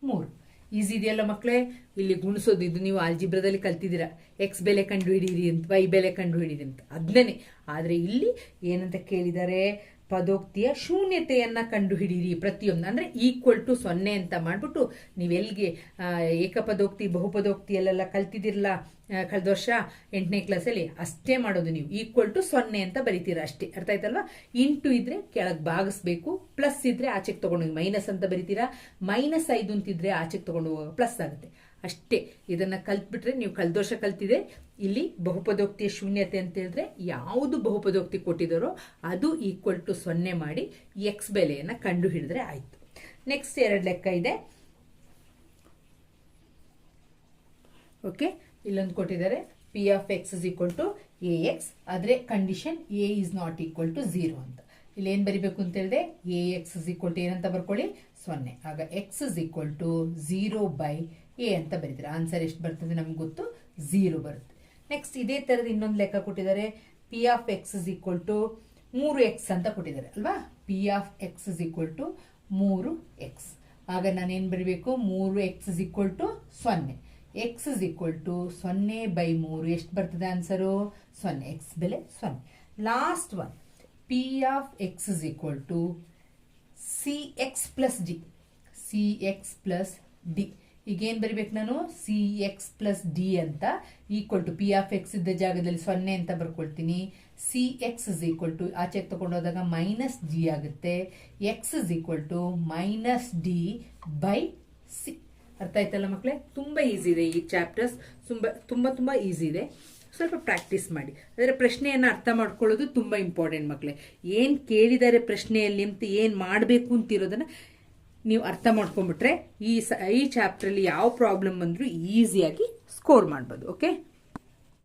ಮೂರು. ಈಸಿ ಇದೆಯಲ್ಲ ಮಕ್ಕಳೇ ಇಲ್ಲಿ ಗುಣಿಸೋದು ಇದು. ನೀವು ಆಲ್ಜಿಬ್ರದಲ್ಲಿ ಕಲ್ತಿದ್ದೀರಾ. ಎಕ್ಸ್ ಬೆಲೆ ಕಂಡು ಹಿಡೀರಿ ಅಂತ ವೈ ಬೆಲೆ ಕಂಡು ಹಿಡೀರಿ ಅಂತ. ಅದನ್ನೇ. ಆದರೆ ಇಲ್ಲಿ ಏನಂತ ಕೇಳಿದ್ದಾರೆ ಪದೋಕ್ತಿಯ ಶೂನ್ಯತೆಯನ್ನ ಕಂಡು ಹಿಡೀರಿ ಪ್ರತಿಯೊಂದು. ಅಂದ್ರೆ ಈಕ್ವಲ್ ಟು ಸೊನ್ನೆ ಅಂತ ಮಾಡ್ಬಿಟ್ಟು ನೀವೆಲ್ಲಿಗೆ ಏಕಪದೋಕ್ತಿ ಬಹುಪದೋಕ್ತಿಯಲ್ಲೆಲ್ಲ ಕಲ್ತಿದಿರಲ್ಲ ಕಳೆದ ವರ್ಷ ಎಂಟನೇ ಕ್ಲಾಸಲ್ಲಿ ಅಷ್ಟೇ ಮಾಡೋದು ನೀವು. ಈಕ್ವಲ್ ಟು ಸೊನ್ನೆ ಅಂತ ಬರಿತೀರ ಅಷ್ಟೇ. ಅರ್ಥ ಆಯ್ತಲ್ವಾ? ಇಂಟು ಇದ್ರೆ ಕೆಳಗೆ ಭಾಗಿಸ್ಬೇಕು ಪ್ಲಸ್ ಇದ್ರೆ ಆಚೆಗೆ ತಗೊಂಡು ಮೈನಸ್ ಅಂತ ಬರಿತೀರಾ? ಮೈನಸ್ ಐದು ಅಂತಿದ್ರೆ ಆಚೆಗೆ ತೊಗೊಂಡು ಪ್ಲಸ್ ಆಗುತ್ತೆ. ಅಷ್ಟೇ. ಇದನ್ನ ಕಲ್ತ್ಬಿಟ್ರೆ ನೀವು ಕಳೆದ ವರ್ಷ ಕಲ್ತಿದೆ ಇಲ್ಲಿ ಬಹುಪದೋಕ್ತಿಯ ಶೂನ್ಯತೆ ಅಂತ ಹೇಳಿದ್ರೆ ಯಾವುದು ಬಹುಪದೋಕ್ತಿ ಕೊಟ್ಟಿದ್ದಾರೋ ಅದು ಈಕ್ವಲ್ ಟು ಸೊನ್ನೆ ಮಾಡಿ ಎಕ್ಸ್ ಬೆಲೆಯನ್ನು ಕಂಡು ಹಿಡಿದ್ರೆ ಆಯಿತು. ನೆಕ್ಸ್ಟ್ ಎರಡು ಲೆಕ್ಕ ಇದೆ. ಓಕೆ ಇಲ್ಲೊಂದು ಕೊಟ್ಟಿದ್ದಾರೆ. P of x is equal to A x ಆದರೆ condition A is not equal to zero ಅಂತ. ಇಲ್ಲಿ ಏನು ಬರಿಬೇಕು ಅಂತ ಹೇಳಿದೆ A x is equal to ಏನಂತ ಬರ್ಕೊಳ್ಳಿ. ಸೊನ್ನೆ. ಆಗ x is equal to zero by A ಅಂತ ಬರೀತಾರೆ. ಆನ್ಸರ್ ಎಷ್ಟು ಬರ್ತದೆ ನಮ್ಗೆ ಗೊತ್ತು? ಝೀರೋ ಬರುತ್ತೆ. ನೆಕ್ಸ್ಟ್ ಇದೇ ಥರದ ಇನ್ನೊಂದು ಲೆಕ್ಕ ಕೊಟ್ಟಿದ್ದಾರೆ. P of x is equal to ಮೂರು ಎಕ್ಸ್ ಅಂತ ಕೊಟ್ಟಿದ್ದಾರೆ, ಅಲ್ವಾ? P of x is equal to ಮೂರು ಎಕ್ಸ್ ಆಗ ನಾನೇನು ಬರೀಬೇಕು? ಮೂರು ಎಕ್ಸ್ ಇಸ್ ಈಕ್ವಲ್ ಟು ಸೊನ್ನೆ. ಎಕ್ಸ್ ಇಸ್ ಈಕ್ವಲ್ ಟು ಸೊನ್ನೆ ಬೈ ಮೂರು. ಎಷ್ಟು ಬರ್ತದೆ ಆನ್ಸರು ಸೊನ್ನೆ. ಎಕ್ಸ್ ಬೆಲೆ ಸೊನ್ನೆ. Last one P of x is equal to C x plus D C x plus D ಈಗೇನು ಬರಿಬೇಕು ನಾನು? ಸಿ ಎಕ್ಸ್ ಪ್ಲಸ್ ಡಿ ಅಂತ. Equal to P of x ಇದ್ದ ಜಾಗದಲ್ಲಿ ಸೊನ್ನೆ ಅಂತ ಬರ್ಕೊಳ್ತೀನಿ. C x is equal to ಆಚೆಗೆ ತಗೊಂಡೋದಾಗ ಮೈನಸ್ ಜಿ ಆಗುತ್ತೆ. X is equal to minus D by C ಅರ್ಥ ಆಯ್ತಲ್ಲ ಮಕ್ಕಳೇ ತುಂಬ ಈಸಿ ಇದೆ ಈ ಚಾಪ್ಟರ್ಸ್ ತುಂಬ ತುಂಬ ತುಂಬ ಈಸಿ ಇದೆ. ಸ್ವಲ್ಪ ಪ್ರಾಕ್ಟೀಸ್ ಮಾಡಿ. ಅದರ ಪ್ರಶ್ನೆಯನ್ನು ಅರ್ಥ ಮಾಡ್ಕೊಳ್ಳೋದು ತುಂಬ ಇಂಪಾರ್ಟೆಂಟ್ ಮಕ್ಕಳೇ ಏನು ಕೇಳಿದ್ದಾರೆ ಪ್ರಶ್ನೆಯಲ್ಲಿ ಅಂತ ಏನು ಮಾಡಬೇಕು ಅಂತಿರೋದನ್ನ ನೀವು ಅರ್ಥ ಮಾಡ್ಕೊಂಡ್ಬಿಟ್ರೆ ಈ ಸ ಈ ಚಾಪ್ಟ್ರಲ್ಲಿ ಯಾವ ಪ್ರಾಬ್ಲಮ್ ಬಂದರೂ ಈಸಿಯಾಗಿ ಸ್ಕೋರ್ ಮಾಡ್ಬೋದು ಓಕೆ